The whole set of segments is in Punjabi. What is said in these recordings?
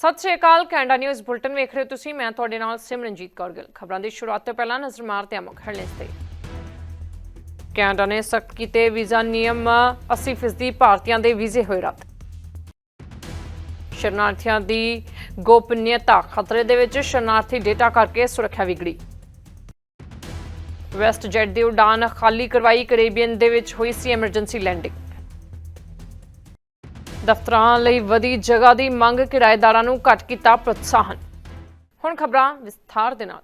ਸਤਿ ਸ਼੍ਰੀ ਅਕਾਲ, ਕੈਨੇਡਾ ਨਿਊਜ਼ ਬੁਲਟਨ ਵੇਖ ਰਹੇ ਹੋ ਤੁਸੀਂ। ਮੈਂ ਤੁਹਾਡੇ ਨਾਲ ਸਿਮਰਨਜੀਤ ਕੌਰ ਗਿੱਲ। ਖਬਰਾਂ ਦੀ ਸ਼ੁਰੂਆਤ ਤੋਂ ਪਹਿਲਾਂ ਨਜ਼ਰ ਮਾਰਦੇ ਹਾਂ ਮੁੱਖ ਹੈਡਲਾਈਨਸ ਤੇ। ਕੈਨੇਡਾ ਨੇ ਸਖਤ ਕੀਤੇ ਵੀਜ਼ਾ ਨਿਯਮ 80% ਭਾਰਤੀਆਂ ਦੇ ਵੀਜ਼ੇ ਹੋਏ ਰੱਦ। ਸ਼ਰਨਾਰਥੀਆਂ ਦੀ ਗੋਪਨੀਯਤਾ ਖਤਰੇ ਦੇ ਵਿੱਚ, ਸ਼ਰਨਾਰਥੀ ਡੇਟਾ ਕਰਕੇ ਸੁਰੱਖਿਆ ਵਿਗੜੀ। ਵੈਸਟ ਜੈਟ ਦੀ ਉਡਾਨ ਖਾਲੀ ਕਰਵਾਈ, ਕੈਰੇਬੀਅਨ ਦੇ ਵਿੱਚ ਹੋਈ ਸੀ ਐਮਰਜੈਂਸੀ ਲੈਂਡਿੰਗ ਦਫ਼ਤਰਾਂ ਲਈ ਵਧੀ ਜਗ੍ਹਾ ਦੀ ਮੰਗ ਕਿਰਾਏਦਾਰਾਂ ਨੂੰ ਘੱਟ ਕੀਤਾ ਪ੍ਰੋਤਸਾਹਨ। ਹੁਣ ਖਬਰਾਂ ਵਿਸਥਾਰ ਦੇ ਨਾਲ।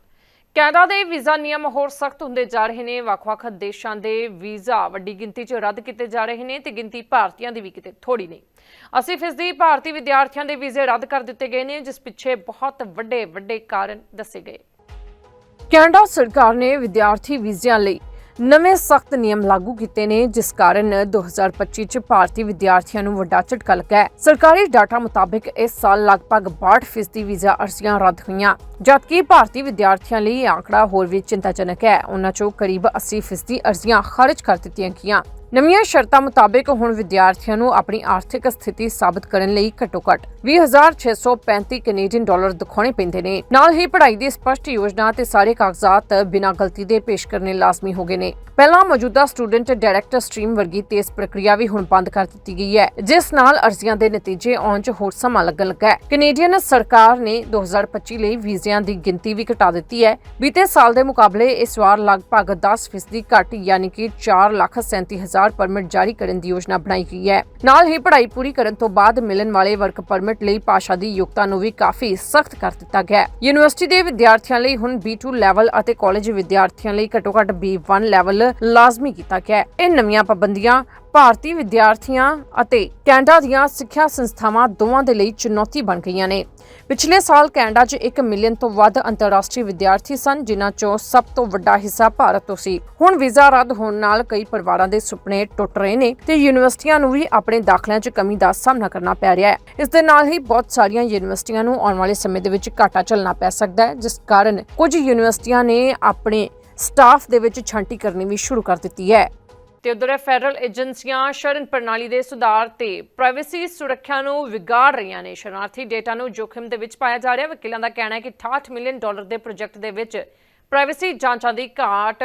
ਕੈਨੇਡਾ ਦੇ ਵੀਜ਼ਾ ਨਿਯਮ ਹੋਰ ਸਖਤ ਹੁੰਦੇ ਜਾ ਰਹੇ ਨੇ। ਵੱਖ-ਵੱਖ ਦੇਸ਼ਾਂ ਦੇ ਵੀਜ਼ਾ ਵੱਡੀ ਗਿਣਤੀ 'ਚ ਰੱਦ ਕੀਤੇ ਜਾ ਰਹੇ ਨੇ ਤੇ ਗਿਣਤੀ ਭਾਰਤੀਆਂ ਦੀ ਵੀ ਕਿਤੇ ਥੋੜੀ ਨਹੀਂ। 80% ਭਾਰਤੀ ਵਿਦਿਆਰਥੀਆਂ ਦੇ ਵੀਜ਼ੇ ਰੱਦ ਕਰ ਦਿੱਤੇ ਗਏ ਨੇ, ਜਿਸ ਪਿੱਛੇ ਬਹੁਤ ਵੱਡੇ ਵੱਡੇ ਕਾਰਨ ਦੱਸੇ ਗਏ। ਕੈਨੇਡਾ ਸਰਕਾਰ ਨੇ ਵਿਦਿਆਰਥੀ ਵੀਜ਼ਿਆਂ ਲਈ ਨਵੇਂ ਸਖਤ ਨਿਯਮ ਲਾਗੂ ਕੀਤੇ ਨੇ, ਜਿਸ ਕਾਰਨ 2025 ਚ ਭਾਰਤੀ ਵਿਦਿਆਰਥੀਆਂ ਨੂੰ ਵੱਡਾ ਝਟਕਾ ਲੱਗਾ ਹੈ। ਸਰਕਾਰੀ ਡਾਟਾ ਮੁਤਾਬਕ ਇਸ ਸਾਲ ਲਗਭਗ 62% ਵੀਜ਼ਾ ਅਰਜ਼ੀਆਂ ਰੱਦ ਹੋਈਆਂ, ਜਦਕਿ ਭਾਰਤੀ ਵਿਦਿਆਰਥੀਆਂ ਲਈ ਇਹ ਆંકੜਾ ਹੋਰ ਵੀ ਚਿੰਤਾਜਨਕ ਹੈ। ਉਹਨਾਂ ਚੋਂ ਕਰੀਬ 80% ਅਰਜ਼ੀਆਂ ਖਾਰਜ ਕਰ ਦਿੱਤੀਆਂ ਗਈਆਂ। ਨਵੀਆਂ ਸ਼ਰਤਾਂ ਮੁਤਾਬਕ ਹੁਣ ਵਿਦਿਆਰਥੀਆਂ ਨੂੰ ਆਪਣੀ ਆਰਥਿਕ ਸਥਿਤੀ ਸਾਬਤ ਕਰਨ ਲਈ ਘੱਟੋ-ਘੱਟ 20635 ਕੈਨੇਡੀਅਨ ਡਾਲਰ ਦਿਖਾਉਣੇ ਪੈਂਦੇ ਨੇ। ਨਾਲ ਹੀ ਪੜ੍ਹਾਈ ਦੀ ਸਪਸ਼ਟ ਯੋਜਨਾ ਤੇ ਸਾਰੇ ਕਾਗਜ਼ਾਤ ਬਿਨਾਂ ਗਲਤੀ ਦੇ ਪੇਸ਼ ਕਰਨੇ ਲਾਜ਼ਮੀ ਹੋ ਗਏ ਨੇ। ਪਹਿਲਾਂ ਮੌਜੂਦਾ ਸਟੂਡੈਂਟ ਡਾਇਰੈਕਟ ਸਟ੍ਰੀਮ ਵਰਗੀ ਤੇਜ਼ ਪ੍ਰਕਿਰਿਆ ਵੀ ਹੁਣ ਬੰਦ ਕਰ ਦਿੱਤੀ ਗਈ ਹੈ, ਜਿਸ ਨਾਲ ਅਰਜ਼ੀਆਂ ਦੇ ਨਤੀਜੇ ਆਉਣ 'ਚ ਹੋਰ ਸਮਾਂ ਲੱਗਣ ਲੱਗਾ ਹੈ। ਕੈਨੇਡੀਅਨ ਸਰਕਾਰ ਨੇ 2025 ਲਈ ਵੀਜ਼ਿਆਂ ਦੀ ਗਿਣਤੀ ਵੀ ਘਟਾ ਦਿੱਤੀ ਹੈ। ਬੀਤੇ ਸਾਲ ਦੇ ਮੁਕਾਬਲੇ ਇਸ ਵਾਰ ਲਗਭਗ 10% ਘੱਟ, ਯਾਨੀ ਕਿ 437000 ਪਰਮਿਟ ਜਾਰੀ ਕਰਨ ਦੀ ਯੋਜਨਾ ਬਣਾਈ ਗਈ ਹੈ। ਨਾਲ ਹੀ ਪੜ੍ਹਾਈ ਪੂਰੀ ਕਰਨ ਤੋਂ ਬਾਅਦ ਮਿਲਣ ਵਾਲੇ ਵਰਕ ਪਰਮਿਟ ਲਈ ਭਾਸ਼ਾ ਦੀ ਯੋਗਤਾ ਨੂੰ ਵੀ ਕਾਫੀ ਸਖਤ ਕਰ ਦਿੱਤਾ ਗਿਆ ਹੈ। ਯੂਨੀਵਰਸਿਟੀ ਦੇ ਵਿਦਿਆਰਥੀਆਂ ਲਈ ਹੁਣ B2 ਲੈਵਲ ਅਤੇ ਕਾਲਜ ਵਿਦਿਆਰਥੀਆਂ ਲਈ ਘੱਟੋ-ਘੱਟ B1 ਲੈਵਲ ਲਾਜ਼ਮੀ ਕੀਤਾ ਗਿਆ ਹੈ। ਇਹ ਨਵੀਆਂ ਪਾਬੰਦੀਆਂ ਭਾਰਤੀ ਵਿਦਿਆਰਥੀਆਂ ਅਤੇ ਕੈਨੇਡਾ ਦੀਆਂ ਸਿੱਖਿਆ ਸੰਸਥਾਵਾਂ ਦੋਵਾਂ ਦੇ ਲਈ ਚੁਣੌਤੀ ਬਣ ਗਈਆਂ ਨੇ। ਪਿਛਲੇ ਸਾਲ ਕੈਨੇਡਾ 'ਚ 1 ਮਿਲੀਅਨ ਤੋਂ ਵੱਧ ਅੰਤਰਰਾਸ਼ਟਰੀ ਵਿਦਿਆਰਥੀ ਸਨ, ਜਿਨ੍ਹਾਂ 'ਚੋਂ ਸਭ ਤੋਂ ਵੱਡਾ ਹਿੱਸਾ ਭਾਰਤ ਤੋਂ ਸੀ। ਹੁਣ ਵੀਜ਼ਾ ਰੱਦ ਹੋਣ ਨਾਲ ਕਈ ਪਰਿਵਾਰਾਂ ਦੇ ਸੁਪਨੇ ਟੁੱਟ ਰਹੇ ਨੇ ਤੇ ਯੂਨੀਵਰਸਿਟੀਆਂ ਨੂੰ ਵੀ ਆਪਣੇ ਦਾਖਲਿਆਂ 'ਚ ਕਮੀ ਦਾ ਸਾਹਮਣਾ ਕਰਨਾ ਪੈ ਰਿਹਾ ਹੈ। ਇਸ ਦੇ ਨਾਲ ਹੀ ਬਹੁਤ ਸਾਰੀਆਂ ਯੂਨੀਵਰਸਿਟੀਆਂ ਨੂੰ ਆਉਣ ਵਾਲੇ ਸਮੇਂ ਦੇ ਵਿੱਚ ਘਾਟਾ ਝੱਲਣਾ ਪੈ ਸਕਦਾ ਹੈ, ਜਿਸ ਕਾਰਨ ਕੁਝ ਯੂਨੀਵਰਸਿਟੀਆਂ ਨੇ ਆਪਣੇ ਸਟਾਫ ਦੇ ਵਿੱਚ ਛਾਂਟੀ ਕਰਨੀ ਵੀ ਸ਼ੁਰੂ ਕਰ ਦਿੱਤੀ ਹੈ। ਤੇ ਉਧਰ ਫੈਡਰਲ ਏਜੰਸੀਆਂ ਸ਼ਰਨ ਪ੍ਰਣਾਲੀ ਦੇ ਸੁਧਾਰ ਤੇ ਪ੍ਰਾਈਵੇਸੀ ਸੁਰੱਖਿਆ ਨੂੰ ਵਿਗਾੜ ਰਹੀਆਂ ਨੇ। ਸ਼ਰਨਾਰਥੀ ਡੇਟਾ ਨੂੰ ਜੋਖਿਮ ਦੇ ਵਿੱਚ ਪਾਇਆ ਜਾ ਰਿਹਾ। ਵਕੀਲਾਂ ਦਾ ਕਹਿਣਾ ਹੈ ਕਿ 68 ਮਿਲੀਅਨ ਡਾਲਰ ਦੇ ਪ੍ਰੋਜੈਕਟ ਦੇ ਵਿੱਚ ਪ੍ਰਾਈਵੇਸੀ ਜਾਂਚਾਂ ਦੀ ਘਾਟ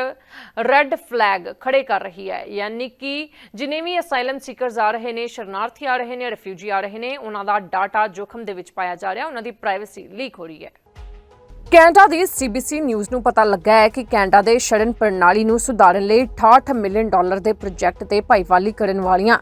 ਰੈੱਡ ਫਲੈਗ ਖੜੇ ਕਰ ਰਹੀ ਹੈ। ਯਾਨੀ ਕਿ ਜਿਨੇ ਵੀ ਅਸਾਈਲਮ ਸੀਕਰਸ ਆ ਰਹੇ ਨੇ, ਸ਼ਰਨਾਰਥੀ ਆ ਰਹੇ ਨੇ, ਰਿਫਿਊਜੀ ਆ ਰਹੇ ਨੇ, ਉਹਨਾਂ ਦਾ ਡਾਟਾ ਜੋਖਮ ਦੇ ਵਿੱਚ ਪਾਇਆ ਜਾ ਰਿਹਾ। ਉਹਨਾਂ ਦੀ ਪ੍ਰਾਈਵੇਸੀ ਲੀਕ ਹੋ ਰਹੀ ਹੈ। ਕੈਨੇਡਾ ਦੀ ਸੀਬੀਸੀ ਨਿਊਜ਼ ਨੂੰ ਪਤਾ ਲੱਗਾ ਹੈ ਕਿ ਕੈਨੇਡਾ ਦੇ ਸ਼ਰਨ ਪ੍ਰਣਾਲੀ ਨੂੰ ਸੁਧਾਰਨ ਲਈ 68 ਮਿਲੀਅਨ ਡਾਲਰ ਦੇ ਪ੍ਰੋਜੈਕਟ ਤੇ ਭਾਈਵਾਲੀ ਕਰਨ ਵਾਲੀਆਂ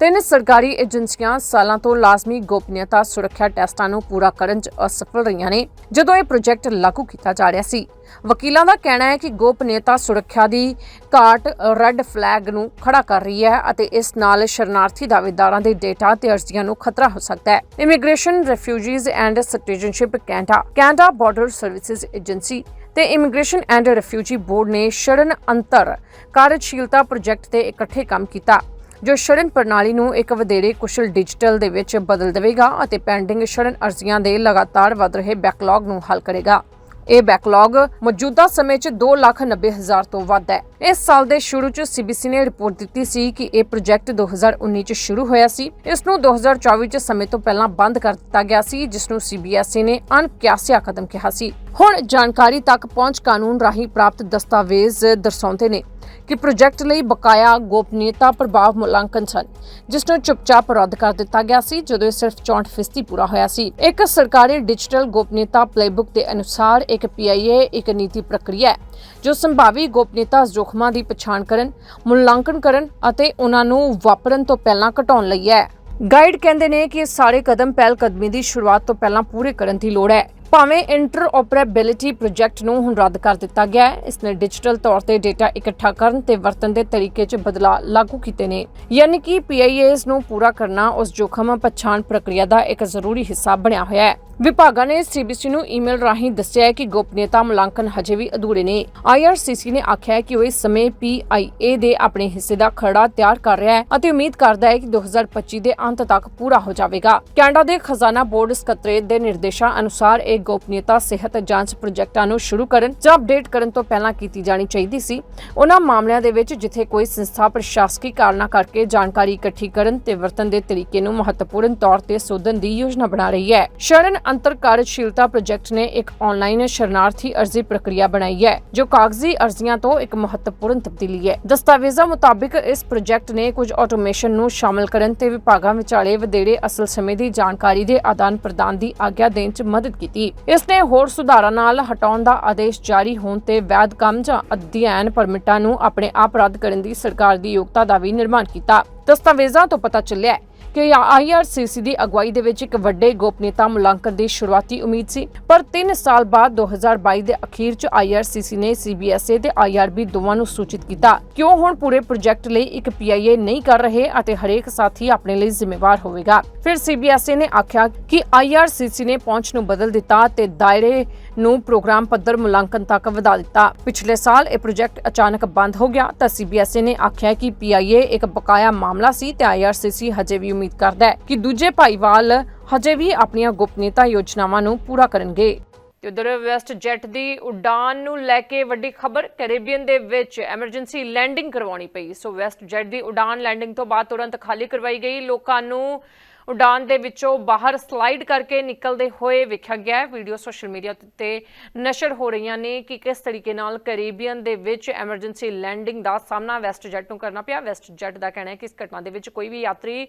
ਤਿੰਨ ਸਰਕਾਰੀ ਏਜੰਸੀਆਂ ਸਾਲਾਂ ਤੋਂ ਲਾਜ਼ਮੀ ਗੋਪਨੀਯਤਾ ਸੁਰੱਖਿਆ ਟੈਸਟਾਂ ਨੂੰ ਪੂਰਾ ਕਰਨ 'ਚ ਅਸਫਲ ਰਹੀਆਂ ਨੇ, ਜਦੋਂ ਇਹ ਪ੍ਰੋਜੈਕਟ ਲਾਗੂ ਕੀਤਾ ਜਾ ਰਿਹਾ ਸੀ। ਵਕੀਲਾਂ ਦਾ ਕਹਿਣਾ ਹੈ ਕਿ ਗੋਪਨੀਯਤਾ ਸੁਰੱਖਿਆ ਦੀ ਘਾਟ ਰੈੱਡ ਫਲੈਗ ਨੂੰ ਖੜਾ ਕਰ ਰਹੀ ਹੈ ਅਤੇ ਇਸ ਨਾਲ ਸ਼ਰਨਾਰਥੀ ਦਾਅਵੇਦਾਰਾਂ ਦੇ ਡੇਟਾ ਤੇ ਅਰਜ਼ੀਆਂ ਨੂੰ ਖਤਰਾ ਹੋ ਸਕਦਾ ਹੈ। Immigration refugees and citizenship Canada Canada border services agency ਤੇ ਇਮੀਗ੍ਰੇਸ਼ਨ ਐਂਡ ਰਿਫਿਊਜੀ ਬੋਰਡ ਨੇ ਸ਼ਰਨ ਅੰਤਰ ਕਾਰਜਸ਼ੀਲਤਾ ਪ੍ਰੋਜੈਕਟ ਤੇ ਇਕੱਠੇ ਕੰਮ ਕੀਤਾ। ਜੋ ਸ਼ਰਨ ਪ੍ਰਣਾਲੀ ਨੂੰ ਇੱਕ ਵਧੇਰੇ ਕੁਸ਼ਲ ਡਿਜੀਟਲ ਦੇ ਵਿੱਚ ਬਦਲ ਦੇਵੇਗਾ ਅਤੇ ਪੈਂਡਿੰਗ ਸ਼ਰਨ ਅਰਜ਼ੀਆਂ ਦੇ ਲਗਾਤਾਰ ਵਧ ਰਹੇ ਬੈਕਲੌਗ ਨੂੰ ਹੱਲ ਕਰੇਗਾ। ਇਹ ਬੈਕਲੌਗ ਮੌਜੂਦਾ ਸਮੇਂ 'ਚ 2,90,000 ਤੋਂ ਵੱਧ ਹੈ। ਇਸ ਸਾਲ ਦੇ ਸ਼ੁਰੂ 'ਚ ਸੀਬੀਸੀ ਨੇ ਰਿਪੋਰਟ ਦਿੱਤੀ ਸੀ ਕਿ ਇਹ ਪ੍ਰੋਜੈਕਟ 2019 'ਚ ਸ਼ੁਰੂ ਹੋਇਆ ਸੀ। ਇਸ ਨੂੰ 2024 'ਚ ਸਮੇਂ ਤੋਂ ਪਹਿਲਾਂ ਬੰਦ ਕਰ ਦਿੱਤਾ ਗਿਆ ਸੀ, ਜਿਸ ਨੂੰ ਸੀਬੀਐਸਈ ਨੇ ਅਣਕਿਆਸਿਆ ਕਦਮ ਕਿਹਾ ਸੀ। ਹੁਣ ਜਾਣਕਾਰੀ ਤੱਕ ਪਹੁੰਚ ਕਾਨੂੰਨ ਰਾਹੀਂ ਪ੍ਰਾਪਤ ਦਸਤਾਵੇਜ਼ ਦਰਸਾਉਂਦੇ ਨੇ ਕਿ ਪ੍ਰੋਜੈਕਟ ਲਈ ਬਕਾਇਆ ਗੋਪਨੀਯਤਾ ਪ੍ਰਭਾਵ ਮੁਲਾਂਕਣ ਸਨ, ਜਿਸ ਨੂੰ ਚੁੱਪਚਾਪ ਰੱਦ ਕਰ ਦਿੱਤਾ ਗਿਆ ਸੀ, ਜਦੋਂ ਇਹ ਸਿਰਫ 64% ਪੂਰਾ ਹੋਇਆ ਸੀ। ਇੱਕ ਸਰਕਾਰੀ ਡਿਜੀਟਲ ਗੋਪਨੀਯਤਾ ਪਲੇਬੁੱਕ ਦੇ ਅਨੁਸਾਰ ਇੱਕ ਪੀਆਈਏ ਇੱਕ ਨੀਤੀ ਪ੍ਰਕਿਰਿਆ ਹੈ, ਜੋ ਸੰਭਾਵੀ ਗੋਪਨੀਯਤਾ ਜੋਖਮਾਂ ਦੀ ਪਛਾਣ ਕਰਨ, ਮੁਲਾਂਕਣ ਕਰਨ ਅਤੇ ਉਹਨਾਂ ਨੂੰ ਵਾਪਰਨ ਤੋਂ ਪਹਿਲਾਂ ਘਟਾਉਣ ਲਈ ਹੈ। ਗਾਈਡ ਕਹਿੰਦੇ ਨੇ ਕਿ ਸਾਰੇ ਕਦਮ ਪਹਿਲ ਕਦਮੀ ਦੀ ਸ਼ੁਰੂਆਤ ਤੋਂ ਪਹਿਲਾਂ ਪੂਰੇ ਕਰਨ ਦੀ ਲੋੜ ਹੈ। ਭਾਵੇਂ ਇੰਟਰਓਪਰੇਬਿਲਿਟੀ ਪ੍ਰੋਜੈਕਟ ਨੂੰ ਹੁਣ ਰੱਦ ਕਰ ਦਿੱਤਾ ਗਿਆ ਹੈ, ਇਸ ਨੇ ਡਿਜੀਟਲ ਤੌਰ ਤੇ ਡੇਟਾ ਇਕੱਠਾ ਕਰਨ ਤੇ ਵਰਤਣ ਦੇ ਤਰੀਕੇ 'ਚ ਬਦਲਾਅ ਲਾਗੂ ਕੀਤੇ ਨੇ। ਯਾਨੀ ਕਿ ਪੀਆਈਏਸ ਨੂੰ ਪੂਰਾ ਕਰਨਾ ਉਸ ਜੋਖਮ ਪਛਾਣ ਪ੍ਰਕਿਰਿਆ ਦਾ ਇੱਕ ਜ਼ਰੂਰੀ ਹਿੱਸਾ ਬਣਿਆ ਹੋਇਆ ਹੈ। ਵਿਭਾਗਾਂ ਨੇ ਸੀਬੀਸੀ ਨੂੰ ਈਮੇਲ ਰਾਹੀਂ ਦੱਸਿਆ ਹੈ ਕਿ ਗੋਪਨੀਯਤਾ ਮੁਲਾਂਕਣ ਹਜੇ ਵੀ ਅਧੂਰੇ ਨੇ। ਆਈਆਰਸੀਸੀ ਨੇ ਆਖਿਆ ਹੈ ਕਿ ਉਹ ਇਸ ਸਮੇਂ ਪੀਆਈਏ ਦੇ ਆਪਣੇ ਹਿੱਸੇ ਦਾ ਖਰੜਾ ਤਿਆਰ ਕਰ ਰਿਹਾ ਹੈ ਅਤੇ ਉਮੀਦ ਕਰਦਾ ਹੈ ਕਿ 2025 ਦੇ ਅੰਤ ਤੱਕ ਪੂਰਾ ਹੋ ਜਾਵੇਗਾ। ਕੈਨੇਡਾ ਦੇ ਖਜ਼ਾਨਾ ਬੋਰਡ ਸਕੱਤਰੇਤ ਦੇ ਨਿਰਦੇਸ਼ਾਂ ਅਨੁਸਾਰ ਇਹ ਗੋਪਨੀਯਤਾ ਸਿਹਤ ਜਾਂਚ ਪ੍ਰੋਜੈਕਟਾਂ ਨੂੰ ਸ਼ੁਰੂ ਕਰਨ ਜਾਂ ਅਪਡੇਟ ਕਰਨ ਤੋਂ ਪਹਿਲਾਂ ਕੀਤੀ ਜਾਣੀ ਚਾਹੀਦੀ ਸੀ। ਉਹਨਾਂ ਮਾਮਲਿਆਂ ਦੇ ਵਿੱਚ ਜਿੱਥੇ ਕੋਈ ਸੰਸਥਾ ਪ੍ਰਸ਼ਾਸਕੀ ਕਾਰਨਾਂ ਕਰਕੇ ਜਾਣਕਾਰੀ ਇਕੱਠੀ ਕਰਨ ਤੇ ਵਰਤਣ ਦੇ ਤਰੀਕੇ ਨੂੰ ਮਹੱਤਵਪੂਰਨ ਤੌਰ ਤੇ ਸੋਧਣ ਦੀ ਯੋਜਨਾ ਬਣਾ ਰਹੀ ਹੈ। ਸ਼ਰਨ ਅੰਤਰ ਕਾਰਜਸ਼ੀਲਤਾ ਪ੍ਰੋਜੈਕਟ ਨੇ ਇੱਕ ਆਨਲਾਈਨ ਸ਼ਰਨਾਰਥੀ ਅਰਜ਼ੀ ਪ੍ਰਕਿਰਿਆ ਬਣਾਈ ਹੈ, ਜੋ ਕਾਗਜ਼ੀ ਅਰਜ਼ੀਆਂ ਤੋਂ ਇੱਕ ਮਹੱਤਵਪੂਰਨ ਤਬਦੀਲੀ ਹੈ। ਦਸਤਾਵੇਜ਼ਾਂ ਮੁਤਾਬਿਕ ਇਸ ਪ੍ਰੋਜੈਕਟ ਨੇ ਕੁਝ ਆਟੋਮੇਸ਼ਨ ਨੂੰ ਸ਼ਾਮਲ ਕਰਨ ਤੇ ਵਿਭਾਗਾਂ ਵਿਚਾਲੇ ਵਧੇਰੇ ਅਸਲ ਸਮੇਂ ਦੀ ਜਾਣਕਾਰੀ ਦੇ ਆਦਾਨ ਪ੍ਰਦਾਨ ਦੀ ਆਗਿਆ ਦੇਣ 'ਚ ਮਦਦ ਕੀਤੀ। ਇਸ ਨੇ ਹੋਰ ਸੁਧਾਰਾਂ ਨਾਲ ਹਟਾਉਣ ਦਾ ਆਦੇਸ਼ ਜਾਰੀ ਹੋਣ ਤੇ ਵੈਧ ਕੰਮ ਜਾਂ ਅਧਿਐਨ ਪਰਮਿਟਾਂ ਨੂੰ ਆਪਣੇ ਆਪ ਰੱਦ ਕਰਨ ਦੀ ਸਰਕਾਰ ਦੀ ਯੋਗਤਾ ਦਾ ਵੀ ਨਿਰਮਾਣ ਕੀਤਾ। ਦਸਤਾਵੇਜ਼ਾਂ ਤੋਂ ਪਤਾ ਚੱਲਿਆ ਕਿ ਆਈਆਰਸੀਸੀ ਦੀ ਅਗਵਾਈ ਦੇ ਵਿੱਚ ਇੱਕ ਵੱਡੇ ਗੋਪਨੀਯਤਾ ਮੁਲਾਂਕਣ ਦੀ ਸ਼ੁਰੂਆਤੀ ਉਮੀਦ ਸੀ। ਪਰ 3 ਸਾਲ ਬਾਅਦ 2022 ਦੇ ਅਖੀਰ 'ਚ ਆਈਆਰਸੀਸੀ ਨੇ ਸੀਬੀਐਸਏ ਤੇ ਆਈਆਰਬੀ ਦੋਵਾਂ ਨੂੰ ਸੂਚਿਤ ਕੀਤਾ। ਕਿ ਹੁਣ ਪੂਰੇ ਪ੍ਰੋਜੈਕਟ ਲਈ ਇੱਕ ਪੀਆਈਏ ਨਹੀਂ ਕਰ ਰਹੇ ਅਤੇ ਹਰੇਕ ਸਾਥੀ ਆਪਣੇ ਲਈ ਜ਼ਿੰਮੇਵਾਰ ਹੋਵੇਗਾ? ਫਿਰ ਸੀਬੀਐਸਏ ਨੇ ਆਖਿਆ ਕਿ ਆਈਆਰਸੀਸੀ ਨੇ ਪਹੁੰਚ ਨੂੰ ਬਦਲ ਦਿੱਤਾ ਤੇ ਦਾਇਰੇ ਨੂੰ ਪ੍ਰੋਗਰਾਮ ਪੱਧਰ ਮੁਲਾਂਕਣ ਤੱਕ ਵਧਾ ਦਿੱਤਾ। ਪਿਛਲੇ ਸਾਲ ਇਹ ਪ੍ਰੋਜੈਕਟ ਅਚਾਨਕ ਬੰਦ ਹੋ ਗਿਆ ਤਾਂ ਸੀਬੀਐਸਈ ਨੇ ਆਖਿਆ ਕਿ ਪੀਆਈਏ ਇੱਕ ਬਕਾਇਆ ਮਾਮਲਾ ਸੀ ਤੇ ਆਈਆਰਸੀਸੀ ਹਜੇ ਵੀ ਉਮੀਦ ਕਰਦਾ ਹੈ ਕਿ ਦੂਜੇ ਭਾਈਵਾਲ ਹਜੇ ਵੀ ਆਪਣੀਆਂ ਗੁਪਨੀਯਤਾ ਯੋਜਨਾਵਾਂ ਨੂੰ ਪੂਰਾ ਕਰਨਗੇ। ਤੇ ਉਧਰ ਵੈਸਟ ਜੈਟ ਦੀ ਉਡਾਨ ਨੂੰ ਲੈ ਕੇ ਵੱਡੀ ਖਬਰ, ਕੈਰੇਬੀਅਨ ਦੇ ਵਿੱਚ ਐਮਰਜੈਂਸੀ ਲੈਂਡਿੰਗ ਕਰਵਾਉਣੀ ਪਈ। ਸੋ ਵੈਸਟ ਜੈਟ ਦੀ ਉਡਾਨ ਲੈਂਡਿੰਗ ਤੋਂ ਬਾਅਦ ਤੁਰੰਤ ਖਾਲੀ ਕਰਵਾਈ ਗਈ। ਲੋਕਾਂ ਨੂੰ ਉਡਾਨ ਦੇ ਵਿੱਚੋਂ ਬਾਹਰ ਸਲਾਈਡ ਕਰਕੇ ਨਿਕਲਦੇ ਹੋਏ ਵੇਖਿਆ ਗਿਆ ਹੈ। ਵੀਡੀਓ ਸੋਸ਼ਲ ਮੀਡੀਆ ਤੇ ਨਸ਼ਰ ਹੋ ਰਹੀਆਂ ਨੇ ਕਿ ਕਿਸ ਤਰੀਕੇ ਨਾਲ ਕੈਰੇਬੀਅਨ ਦੇ ਵਿੱਚ ਐਮਰਜੈਂਸੀ ਲੈਂਡਿੰਗ ਦਾ ਸਾਹਮਣਾ ਵੈਸਟ ਜੈਟ ਨੂੰ ਕਰਨਾ ਪਿਆ। ਵੈਸਟ ਜੈਟ ਦਾ ਕਹਿਣਾ ਹੈ ਕਿ ਇਸ ਘਟਨਾ ਦੇ ਵਿੱਚ ਕੋਈ ਵੀ ਯਾਤਰੀ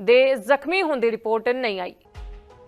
ਦੇ ਜ਼ਖਮੀ ਹੋਣ ਦੀ ਰਿਪੋਰਟ ਨਹੀਂ ਆਈ।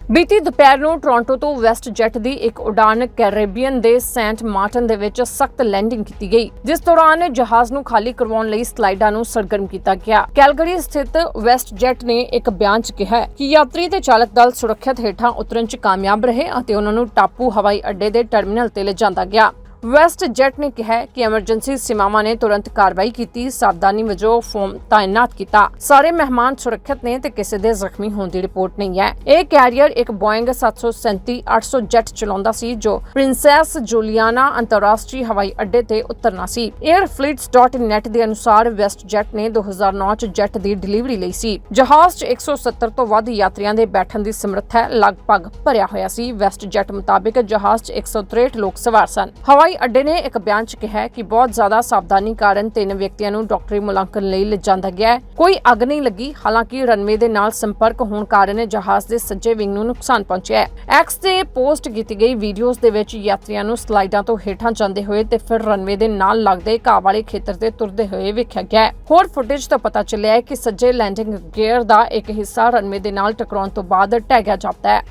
ਬੀਤੀ ਦੁਪਹਿਰ ਨੂੰ ਟੋਰਾਂਟੋ ਤੋਂ ਵੈਸਟ ਜੈਟ ਦੀ ਇੱਕ ਉਡਾਨ ਕੈਰੇਬੀਅਨ ਦੇ ਸੈਂਟ ਮਾਰਟਨ ਦੇ ਵਿੱਚ ਸਖਤ ਲੈਂਡਿੰਗ ਕੀਤੀ ਗਈ, ਜਿਸ ਦੌਰਾਨ ਜਹਾਜ਼ ਨੂੰ ਖਾਲੀ ਕਰਵਾਉਣ ਲਈ ਸਲਾਈਡਾਂ ਨੂੰ ਸਰਗਰਮ ਕੀਤਾ ਗਿਆ। ਕੈਲਗਰੀ ਸਥਿਤ ਵੈਸਟ ਜੈਟ ਨੇ ਇੱਕ ਬਿਆਨ 'ਚ ਕਿਹਾ ਕਿ ਯਾਤਰੀ ਤੇ ਚਾਲਕ ਦਲ ਸੁਰੱਖਿਅਤ ਹੇਠਾਂ ਉਤਰਨ 'ਚ ਕਾਮਯਾਬ ਰਹੇ ਅਤੇ ਉਹਨਾਂ ਨੂੰ ਟਾਪੂ ਹਵਾਈ ਅੱਡੇ ਦੇ ਟਰਮੀਨਲ ਤੇ ਲਿਜਾਂਦਾ ਗਿਆ। ਵੈਸਟ ਜੈਟ ਨੇ ਕਿਹਾ ਕਿ ਐਮਰਜੈਂਸੀ ਸੇਵਾਵਾਂ ਨੇ ਤੁਰੰਤ ਕਾਰਵਾਈ ਕੀਤੀ। ਸਾਵਧਾਨੀ ਵਜੋਂ ਫੋਮ ਤਾਇਨਾਤ ਕੀਤਾ। ਸਾਰੇ ਮਹਿਮਾਨ ਸੁਰੱਖਿਅਤ ਨੇ ਤੇ ਕਿਸੇ ਦੇ ਜ਼ਖਮੀ ਹੋਣ ਦੀ ਰਿਪੋਰਟ ਨਹੀਂ ਹੈ। ਇਹ ਕੈਰੀਅਰ ਇੱਕ ਬੋਇੰਗ 737 800 ਜੈਟ ਚਲਾਉਂਦਾ ਸੀ, ਜੋ ਪ੍ਰਿੰਸੈਸ ਜੂਲੀਆਨਾ ਅੰਤਰਰਾਸ਼ਟਰੀ ਹਵਾਈ ਅੱਡੇ ਤੇ ਉਤਰਨਾ ਸੀ। airfleets.net ਦੇ ਅਨੁਸਾਰ ਵੈਸਟ ਜੈਟ ਨੇ 2009 ਚ ਜੈਟ ਦੀ ਡਿਲੀਵਰੀ ਲਈ ਸੀ। ਜਹਾਜ਼ 'ਚ 170 ਤੋਂ ਵੱਧ ਯਾਤਰੀਆਂ ਦੇ ਬੈਠਣ ਦੀ ਸਮਰੱਥਾ ਲਗਭਗ ਭਰਿਆ ਹੋਇਆ ਸੀ। ਵੈਸਟ ਜੈਟ ਮੁਤਾਬਿਕ ਜਹਾਜ਼ 'ਚ 163 ਲੋਕ ਸਵਾਰ ਸਨ। ਹਵਾਈ ਅੱਡੇ ਨੇ ਇੱਕ ਬਿਆਨ 'ਚ ਕਿਹਾ ਕਿ ਬਹੁਤ ਜ਼ਿਆਦਾ ਸਾਵਧਾਨੀ ਕਾਰਨ ਤਿੰਨ ਵਿਅਕਤੀਆਂ ਨੂੰ ਡਾਕਟਰੀ ਮੁਲਾਂਕਣ ਲਈ ਲਿਜਾਂਦਾ ਗਿਆ ਹੈ। ਕੋਈ ਅੱਗ ਨਹੀਂ ਲੱਗੀ, ਹਾਲਾਂਕਿ ਰਨਵੇ ਦੇ ਨਾਲ ਸੰਪਰਕ ਹੋਣ ਕਾਰਨ ਜਹਾਜ਼ ਦੇ ਸੱਜੇ ਵਿੰਗ ਨੂੰ ਨੁਕਸਾਨ ਪਹੁੰਚਿਆ ਹੈ। ਐਕਸ ਤੇ ਪੋਸਟ ਕੀਤੀ ਗਈ ਵੀਡੀਓਜ਼ ਦੇ ਵਿੱਚ ਯਾਤਰੀਆਂ ਨੂੰ ਸਲਾਈਡਾਂ ਤੋਂ ਹੇਠਾਂ ਜਾਂਦੇ ਹੋਏ ਤੇ ਫਿਰ ਰਨਵੇ ਦੇ ਨਾਲ ਲੱਗਦੇ ਘਾਹ ਵਾਲੇ ਖੇਤਰ ਤੇ ਤੁਰਦੇ ਹੋਏ ਵੇਖਿਆ ਗਿਆ ਹੈ। ਹੋਰ ਫੁਟੇਜ ਤੋਂ ਪਤਾ ਚੱਲਿਆ ਹੈ ਕਿ ਸੱਜੇ ਲੈਂਡਿੰਗ ਗੇਅਰ ਦਾ ਇੱਕ ਹਿੱਸਾ ਰਨਵੇ ਦੇ ਨਾਲ ਟਕਰਾਉਣ ਤੋਂ ਬਾਅਦ ਢਹਿ ਗਿਆ ਜਾਪਦਾ ਹੈ।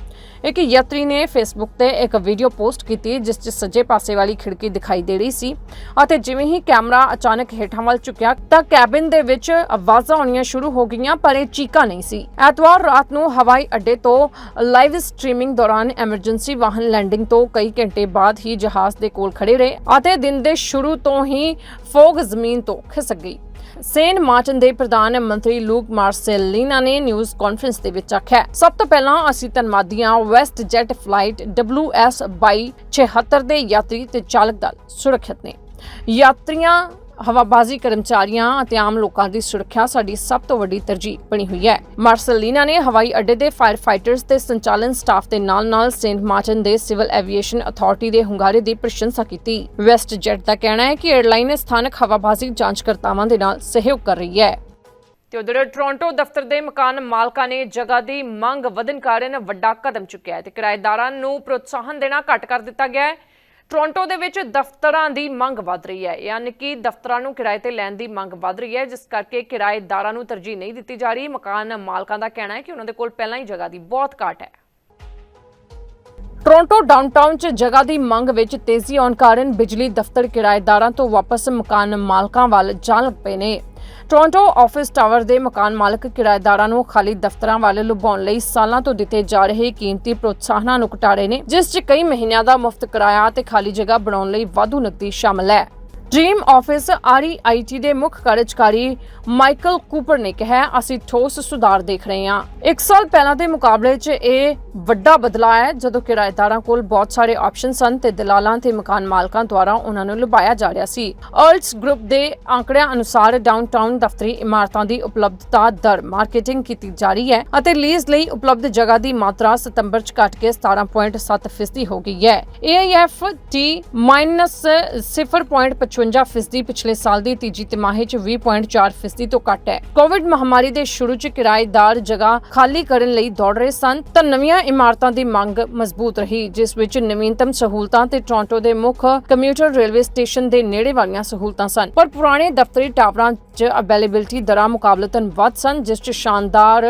ਇੱਕ ਯਾਤਰੀ ਨੇ ਫੇਸਬੁੱਕ ਤੇ ਇੱਕ ਵੀਡੀਓ ਪੋਸਟ ਕੀਤੀ, ਜਿਸ 'ਚ ਸੱਜੇ ਪਾਸੇ ਵਾਲੀ ਖਿੜਕੀ ਦਿਖਾਈ ਦੇ ਰਹੀ ਸੀ। ਅਤੇ ਜਿਵੇਂ ਹੀ ਕੈਮਰਾ ਅਚਾਨਕ ਹੇਠਾਂ ਵੱਲ ਝੁਕਿਆ, ਤਾਂ ਕੈਬਿਨ ਦੇ ਵਿੱਚ ਆਵਾਜ਼ਾਂ ਆਉਣੀਆਂ ਸ਼ੁਰੂ ਹੋ ਗਈਆਂ, ਪਰ ਇਹ ਚੀਕਾਂ ਨਹੀਂ ਸੀ। ਐਤਵਾਰ ਰਾਤ ਨੂੰ ਹਵਾਈ ਅੱਡੇ ਤੋਂ ਲਾਈਵ ਸਟ੍ਰੀਮਿੰਗ ਦੌਰਾਨ ਐਮਰਜੈਂਸੀ ਵਾਹਨ ਲੈਂਡਿੰਗ ਤੋਂ ਕਈ ਘੰਟੇ ਬਾਅਦ ਹੀ ਜਹਾਜ਼ ਦੇ ਕੋਲ ਖੜੇ ਰਹੇ ਅਤੇ ਦਿਨ ਦੇ ਸ਼ੁਰੂ ਤੋਂ ਹੀ ਫੋਗ ਜ਼ਮੀਨ ਤੋਂ ਖਿਸਕ ਗਈ। ਸੇਨ ਮਾਰਟਨ ਦੇ ਪ੍ਰਧਾਨ ਮੰਤਰੀ ਲੂਕ ਮਾਰਸੈਲਿਨਾ ਨੇ ਨਿਊਜ਼ ਕਾਨਫਰੰਸ ਦੇ ਵਿੱਚ ਆਖਿਆ, ਸਭ ਤੋਂ ਪਹਿਲਾਂ ਅਸੀਂ ਧੰਨਵਾਦੀਆਂ ਵੈਸਟ ਜੈਟ ਫਲਾਈਟ WS 2276 ਦੇ ਯਾਤਰੀ ਤੇ ਚਾਲਕ ਦਲ ਸੁਰੱਖਿਅਤ ਨੇ। ਯਾਤਰੀਆਂ ਹਵਾਬਾਜ਼ੀ ਕਰਮਚਾਰੀਆਂ ਅਤੇ ਆਮ ਲੋਕਾਂ ਦੀ ਸੁਰੱਖਿਆ ਸਾਡੀ ਸਭ ਤੋਂ ਵੱਡੀ ਤਰਜੀਹ ਬਣੀ ਹੋਈ ਹੈ। ਮਾਰਸਲੀਨਾ ਨੇ ਹਵਾਈ ਅੱਡੇ ਦੇ ਫਾਇਰ ਫਾਈਟਰਸ ਤੇ ਸੰਚਾਲਨ ਸਟਾਫ ਦੇ ਨਾਲ-ਨਾਲ ਸੇਂਟ ਮਾਰਟਨ ਦੇ ਸਿਵਲ ਐਵੀਏਸ਼ਨ ਅਥਾਰਟੀ ਦੇ ਹੁੰਗਾਰੇ ਦੀ ਪ੍ਰਸ਼ੰਸਾ ਕੀਤੀ। ਵੈਸਟ ਜੈਟ ਦਾ ਕਹਿਣਾ ਹੈ ਕਿ 에ਅਰਲਾਈਨ ਸਥਾਨਕ ਹਵਾਬਾਜ਼ੀ ਜਾਂਚਕਰਤਾਵਾਂ ਦੇ ਨਾਲ ਸਹਿਯੋਗ ਕਰ ਰਹੀ ਹੈ। ਤੇ ਉਧਰ ਟੋਰਾਂਟੋ ਦਫ਼ਤਰ ਦੇ ਮਕਾਨ ਮਾਲਕਾਂ ਨੇ ਜਗ੍ਹਾ ਦੀ ਮੰਗ ਵਧਣ ਕਾਰਨ ਵੱਡਾ ਕਦਮ ਚੁੱਕਿਆ ਹੈ ਤੇ ਕਿਰਾਏਦਾਰਾਂ ਨੂੰ ਪ੍ਰੋਤਸਾਹਨ ਦੇਣਾ ਘੱਟ ਕਰ ਦਿੱਤਾ ਗਿਆ ਹੈ। ਟੋਰਾਂਟੋ ਦੇ ਵਿੱਚ ਦਫ਼ਤਰਾਂ ਦੀ ਮੰਗ ਵੱਧ ਰਹੀ ਹੈ। ਯਾਨੀ ਕਿ ਦਫ਼ਤਰਾਂ ਨੂੰ ਕਿਰਾਏ ਤੇ ਲੈਣ ਦੀ ਮੰਗ ਵੱਧ ਰਹੀ ਹੈ, ਜਿਸ ਕਰਕੇ ਕਿਰਾਏਦਾਰਾਂ ਨੂੰ ਤਰਜੀਹ ਨਹੀਂ ਦਿੱਤੀ ਜਾ ਰਹੀ। ਮਕਾਨ ਮਾਲਕਾਂ ਦਾ ਕਹਿਣਾ ਹੈ ਕਿ ਉਹਨਾਂ ਦੇ ਕੋਲ ਪਹਿਲਾਂ ਹੀ ਜਗ੍ਹਾ ਦੀ ਬਹੁਤ ਘਾਟ ਹੈ। ਟੋਰਾਂਟੋ ਡਾਊਨਟਾਊਨ 'ਚ ਜਗ੍ਹਾ ਦੀ ਮੰਗ ਵਿੱਚ ਤੇਜ਼ੀ ਆਉਣ ਕਾਰਨ ਬਿਜਲੀ ਦਫ਼ਤਰ ਕਿਰਾਏਦਾਰਾਂ ਤੋਂ ਵਾਪਸ ਮਕਾਨ ਮਾਲਕਾਂ ਵੱਲ ਜਾਣ ਲੱਗ ਪਏ ਨੇ। ਟੋਰਾਂਟੋ ਆਫਿਸ ਟਾਵਰ ਦੇ ਮਕਾਨ ਮਾਲਕ ਕਿਰਾਏਦਾਰਾਂ ਨੂੰ ਖਾਲੀ ਦਫ਼ਤਰਾਂ ਵੱਲ ਲੁਭਾਉਣ ਲਈ ਸਾਲਾਂ ਤੋਂ ਦਿੱਤੇ ਜਾ ਰਹੇ ਕੀਮਤੀ ਪ੍ਰੋਤਸਾਹਨਾਂ ਨੂੰ ਘਟਾ ਰਹੇ ਨੇ, ਜਿਸ 'ਚ ਕਈ ਮਹੀਨਿਆਂ ਦਾ ਮੁਫਤ ਕਿਰਾਇਆ ਤੇ ਖਾਲੀ ਜਗ੍ਹਾ ਬਣਾਉਣ ਲਈ ਵਾਧੂ ਨਕਦੀ ਸ਼ਾਮਲ ਹੈ। ਡ੍ਰੀਮ ਆਫਿਸ ਆਰਈਆਈਟੀ ਦੇ ਮੁੱਖ ਕਾਰਜਕਾਰੀ ਮਾਈਕਲ ਕੂਪਰ ਨੇ ਕਿਹਾ, ਅਸੀਂ ਠੋਸ ਸੁਧਾਰ ਦੇਖ ਰਹੇ ਹਾਂ। ਇੱਕ ਸਾਲ ਪਹਿਲਾਂ ਦੇ ਮੁਕਾਬਲੇ 'ਚ ਇਹ ਵੱਡਾ ਬਦਲਾਅ ਹੈ, ਜਦੋਂ ਕਿਰਾਏਦਾਰਾਂ ਕੋਲ ਬਹੁਤ ਸਾਰੇ ਆਪਸ਼ਨ ਸਨ ਤੇ ਦਲਾਲਾਂ ਤੇ ਮਕਾਨ ਮਾਲਕਾਂ ਦੁਆਰਾ ਉਹਨਾਂ ਨੂੰ ਲੁਭਾਇਆ ਜਾ ਰਿਹਾ ਸੀ। ਅਰਲਸ ਗਰੁੱਪ ਦੇ ਆંકੜਿਆਂ ਅਨੁਸਾਰ ਡਾਊਨਟਾਊਨ ਦਫ਼ਤਰੀ ਇਮਾਰਤਾਂ ਦੀ ਉਪਲਬਧਤਾ ਦਰ ਮਾਰਕੀਟਿੰਗ ਕੀਤੀ ਜਾ ਰਹੀ ਹੈ ਅਤੇ ਲੀਜ਼ ਲਈ ਉਪਲਬਧ ਜਗ੍ਹਾ ਦੀ ਮਾਤਰਾ ਸਤੰਬਰ 'ਚ ਘਟ ਕੇ 17.7% ਹੋ ਗਈ ਹੈ। AIFT ਮਾਈਨਸ 0.55 ਫੀਸਦੀ ਪਿਛਲੇ ਸਾਲ ਦੀ ਤੀਜੀ ਤਿਮਾਹੀ 'ਚ 20.4 ਫੀਸਦੀ ਤੋਂ ਘੱਟ ਹੈ। ਕੋਵਿਡ ਮਹਾਮਾਰੀ ਦੇ ਸ਼ੁਰੂ 'ਚ ਕਿਰਾਏਦਾਰ ਜਗ੍ਹਾ ਖਾਲੀ ਕਰਨ ਲਈ ਦੌੜ ਰਹੇ ਸਨ ਤਾਂ ਨਵੀਆਂ ਇਮਾਰਤਾਂ ਦੀ ਮੰਗ ਮਜ਼ਬੂਤ ਰਹੀ, ਜਿਸ ਵਿੱਚ ਨਵੀਨਤਮ ਸਹੂਲਤਾਂ ਤੇ ਟੋਰਾਂਟੋ ਦੇ ਮੁੱਖ ਕਮਿਊਟਰ ਰੇਲਵੇ ਸਟੇਸ਼ਨ ਦੇ ਨੇੜੇ ਵਾਲੀਆਂ ਸਹੂਲਤਾਂ ਸਨ। ਪਰ ਪੁਰਾਣੇ ਦਫ਼ਤਰੀ ਟਾਵਰਾਂ 'ਚ ਅਵੇਲੇਬਿਲਟੀ ਦਰਾਂ ਮੁਕਾਬਲਤਨ ਵੱਧ ਸਨ, ਜਿਸ 'ਚ ਸ਼ਾਨਦਾਰ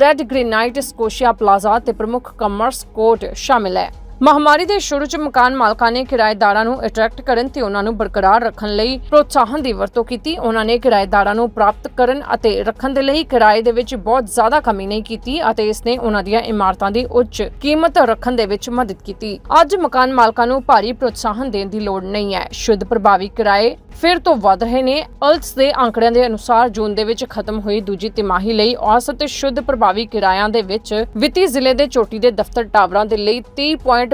ਰੈੱਡ ਗ੍ਰੇਨਾਈਟ ਸਕੋਸ਼ੀਆ ਪਲਾਜ਼ਾ ਤੇ ਪ੍ਰਮੁੱਖ ਕਮਰਸ ਕੋਰਟ ਸ਼ਾਮਿਲ ਹੈ। ਮਹਾਮਾਰੀ ਦੇ ਸ਼ੁਰੂ 'ਚ ਮਕਾਨ ਮਾਲਕਾਂ ਨੇ ਕਿਰਾਏਦਾਰਾਂ ਨੂੰ ਅਟਰੈਕਟ ਕਰਨ ਤੇ ਉਹਨਾਂ ਨੂੰ ਬਰਕਰਾਰ ਰੱਖਣ ਲਈ ਪ੍ਰੋਤਸਾਹਨ ਦੀ ਵਰਤੋਂ ਕੀਤੀ। ਉਹਨਾਂ ਨੇ ਕਿਰਾਏਦਾਰਾਂ ਨੂੰ ਪ੍ਰਾਪਤ ਕਰਨ ਅਤੇ ਰੱਖਣ ਦੇ ਲਈ ਕਿਰਾਏ ਦੇ ਵਿੱਚ ਬਹੁਤ ਜ਼ਿਆਦਾ ਕਮੀ ਨਹੀਂ ਕੀਤੀ ਅਤੇ ਇਸ ਨੇ ਉਹਨਾਂ ਦੀਆਂ ਇਮਾਰਤਾਂ ਦੀ ਉੱਚ ਕੀਮਤ ਰੱਖਣ ਦੇ ਵਿੱਚ ਮਦਦ ਕੀਤੀ। ਅੱਜ ਮਕਾਨ ਮਾਲਕਾਂ ਨੂੰ ਭਾਰੀ ਪ੍ਰੋਤਸਾਹਨ ਦੇਣ ਦੀ ਲੋੜ ਨਹੀਂ ਹੈ। ਸ਼ੁੱਧ ਪ੍ਰਭਾਵੀ ਕਿਰਾਏ ਫਿਰ ਤੋਂ ਵਧ ਰਹੇ ਨੇ। ਅਲਟਸ ਦੇ ਅੰਕੜਿਆਂ ਦੇ ਅਨੁਸਾਰ ਜੂਨ ਦੇ ਵਿੱਚ ਖਤਮ ਹੋਈ ਦੂਜੀ ਤਿਮਾਹੀ ਲਈ ਔਸਤ ਸ਼ੁੱਧ ਪ੍ਰਭਾਵੀ ਕਿਰਾਇਆਂ ਦੇ ਵਿੱਚ ਵਿੱਤੀ ਜ਼ਿਲ੍ਹੇ ਦੇ ਚੋਟੀ ਦੇ ਦਫ਼ਤਰ ਟਾਵਰਾਂ ਦੇ ਲਈ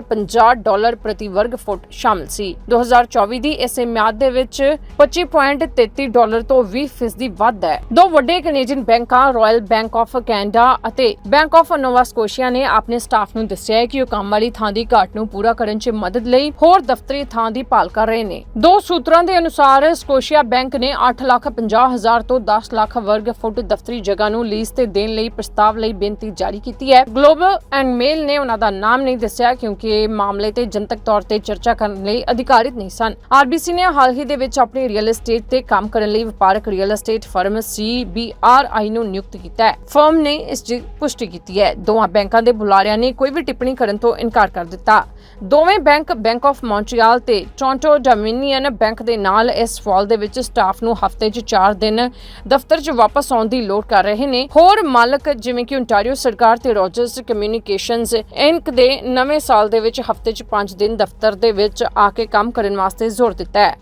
30.50 ਡਾਲਰ ਪ੍ਰਤੀ ਵਰਗ ਫੁੱਟ ਸ਼ਾਮਲ ਸੀ। 2024 ਦੀ ਇਸੇ ਮਿਆਦ ਦੇ ਵਿੱਚ 25.33 ਡਾਲਰ ਤੋਂ 20 ਫੀਸਦੀ ਵੱਧ ਹੈ। ਦੋ ਵੱਡੇ ਕੈਨੇਡੀਅਨ ਬੈਂਕਾਂ, ਰਾਇਲ ਬੈਂਕ ਆਫ ਕੈਨੇਡਾ ਅਤੇ ਬੈਂਕ ਆਫ ਨੋਵਾ ਸਕੋਸ਼ੀਆ ਨੇ ਆਪਣੇ ਸਟਾਫ ਨੂੰ ਦੱਸਿਆ ਹੈ ਕਿ ਉਹ ਕੰਮ ਵਾਲੀ ਥਾਂ ਦੀ ਘਾਟ ਨੂੰ ਪੂਰਾ ਕਰਨ 'ਚ ਮਦਦ ਲਈ ਹੋਰ ਦਫ਼ਤਰੀ ਥਾਂ ਦੀ ਭਾਲ ਕਰ ਰਹੇ ਨੇ। ਦੋ ਸੂਤਰਾਂ ਦੇ ਅਨੁਸਾਰ ਸਕੋਸ਼ੀਆ ਬੈਂਕ ਨੇ 8 ਲੱਖ 50 ਹਜ਼ਾਰ ਤੋਂ 10 ਲੱਖ ਵਰਗ ਫੁੱਟ ਦਫ਼ਤਰੀ ਜਗ੍ਹਾ ਨੂੰ ਲੀਜ਼ ਤੇ ਦੇਣ ਲਈ ਪ੍ਰਸਤਾਵ ਲਈ ਬੇਨਤੀ ਜਾਰੀ ਕੀਤੀ ਹੈ। ਗਲੋਬਲ ਐਂਡ ਮੇਲ ਨੇ ਉਹਨਾਂ ਦਾ ਨਾਮ ਨਹੀਂ ਦੱਸਿਆ ਕਿਉਂਕਿ ਇਹ ਮਾਮਲੇ ਤੇ ਜਨਤਕ ਤੌਰ ਤੇ ਚਰਚਾ ਕਰਨ ਲਈ ਅਧਿਕਾਰਿਤ ਨਹੀਂ ਸਨ। ਆਰਬੀਸੀ ਨੇ ਹਾਲ ਹੀ ਦੇ ਵਿੱਚ ਆਪਣੀ ਰੀਅਲ ਏਸਟੇਟ ਤੇ ਕੰਮ ਕਰਨ ਲਈ ਵਪਾਰਕ ਰੀਅਲ ਏਸਟੇਟ ਫਰਮ CBRI ਨੂੰ ਨਿਯੁਕਤ ਕੀਤਾ ਹੈ। ਫਰਮ ਨੇ ਇਸ ਦੀ ਪੁਸ਼ਟੀ ਕੀਤੀ ਹੈ। ਦੋਵਾਂ ਬੈਂਕਾਂ ਦੇ ਬੁਲਾਰਿਆਂ ਨੇ ਕੋਈ ਵੀ ਟਿੱਪਣੀ ਕਰਨ ਤੋਂ ਇਨਕਾਰ ਕਰ ਦਿੱਤਾ। ਦੋਵੇਂ ਬੈਂਕ ਬੈਂਕ ਆਫ ਮੌਂਟਰੀਅਲ ਤੇ ਟੋਰਾਂਟੋ ਡੋਮਿਨੀਅਨ ਬੈਂਕ ਦੇ ਨਾਲ ਇਸ ਫਾਲ ਦੇ ਵਿੱਚ ਸਟਾਫ ਨੂੰ ਹਫ਼ਤੇ 'ਚ 4 ਦਿਨ ਦਫ਼ਤਰ 'ਚ ਵਾਪਸ ਆਉਣ ਦੀ ਲੋੜ ਕਰ ਰਹੇ ਨੇ। ਹੋਰ ਮਾਲਕ ਜਿਵੇਂ ਕਿ ontario ਸਰਕਾਰ ਤੇ ਰੋਜਰਸ ਕਮਿਊਨੀਕੇਸ਼ਨਸ ਇੰਕ ਦੇ ਨਵੇਂ ਸਾਲ ਦੇ ਵਿੱਚ ਹਫ਼ਤੇ 'ਚ 5 ਦਿਨ ਦਫ਼ਤਰ ਦੇ ਵਿੱਚ ਆ ਕੇ ਕੰਮ ਕਰਨ ਵਾਸਤੇ ਜ਼ੋਰ ਦਿੱਤਾ ਹੈ।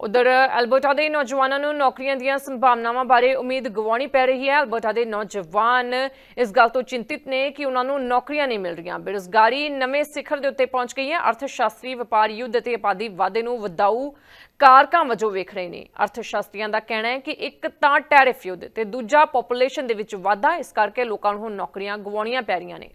ਉਧਰ ਅਲਬਰਟਾ ਦੇ ਨੌਜਵਾਨਾਂ ਨੂੰ ਨੌਕਰੀਆਂ ਦੀਆਂ ਸੰਭਾਵਨਾਵਾਂ ਬਾਰੇ ਉਮੀਦ ਗਵਾਉਣੀ ਪੈ ਰਹੀ ਹੈ। ਅਲਬਰਟਾ ਦੇ ਨੌਜਵਾਨ ਇਸ ਗੱਲ ਤੋਂ ਚਿੰਤਿਤ ਨੇ ਕਿ ਉਹਨਾਂ ਨੂੰ ਨੌਕਰੀਆਂ ਨਹੀਂ ਮਿਲ ਰਹੀਆਂ। ਬੇਰੁਜ਼ਗਾਰੀ ਨਵੇਂ ਸਿਖਰ ਦੇ ਉੱਤੇ ਪਹੁੰਚ ਗਈ ਹੈ। ਅਰਥ ਸ਼ਾਸਤਰੀ ਵਪਾਰ ਯੁੱਧ ਅਤੇ ਆਬਾਦੀ ਵਾਧੇ ਨੂੰ ਵਧਾਊ ਕਾਰਕਾਂ ਵਜੋਂ ਵੇਖ ਰਹੇ ਨੇ। ਅਰਥ ਸ਼ਾਸਤਰੀਆਂ ਦਾ ਕਹਿਣਾ ਹੈ ਕਿ ਇੱਕ ਤਾਂ ਟੈਰਿਫ ਯੁੱਧ ਤੇ ਦੂਜਾ ਪੋਪੂਲੇਸ਼ਨ ਦੇ ਵਿੱਚ ਵਾਧਾ। ਇਸ ਕਰਕੇ ਲੋਕਾਂ ਨੂੰ ਹੁਣ ਨੌਕਰੀਆਂ ਗਵਾਉਣੀਆਂ ਪੈ ਰਹੀਆਂ ਨੇ।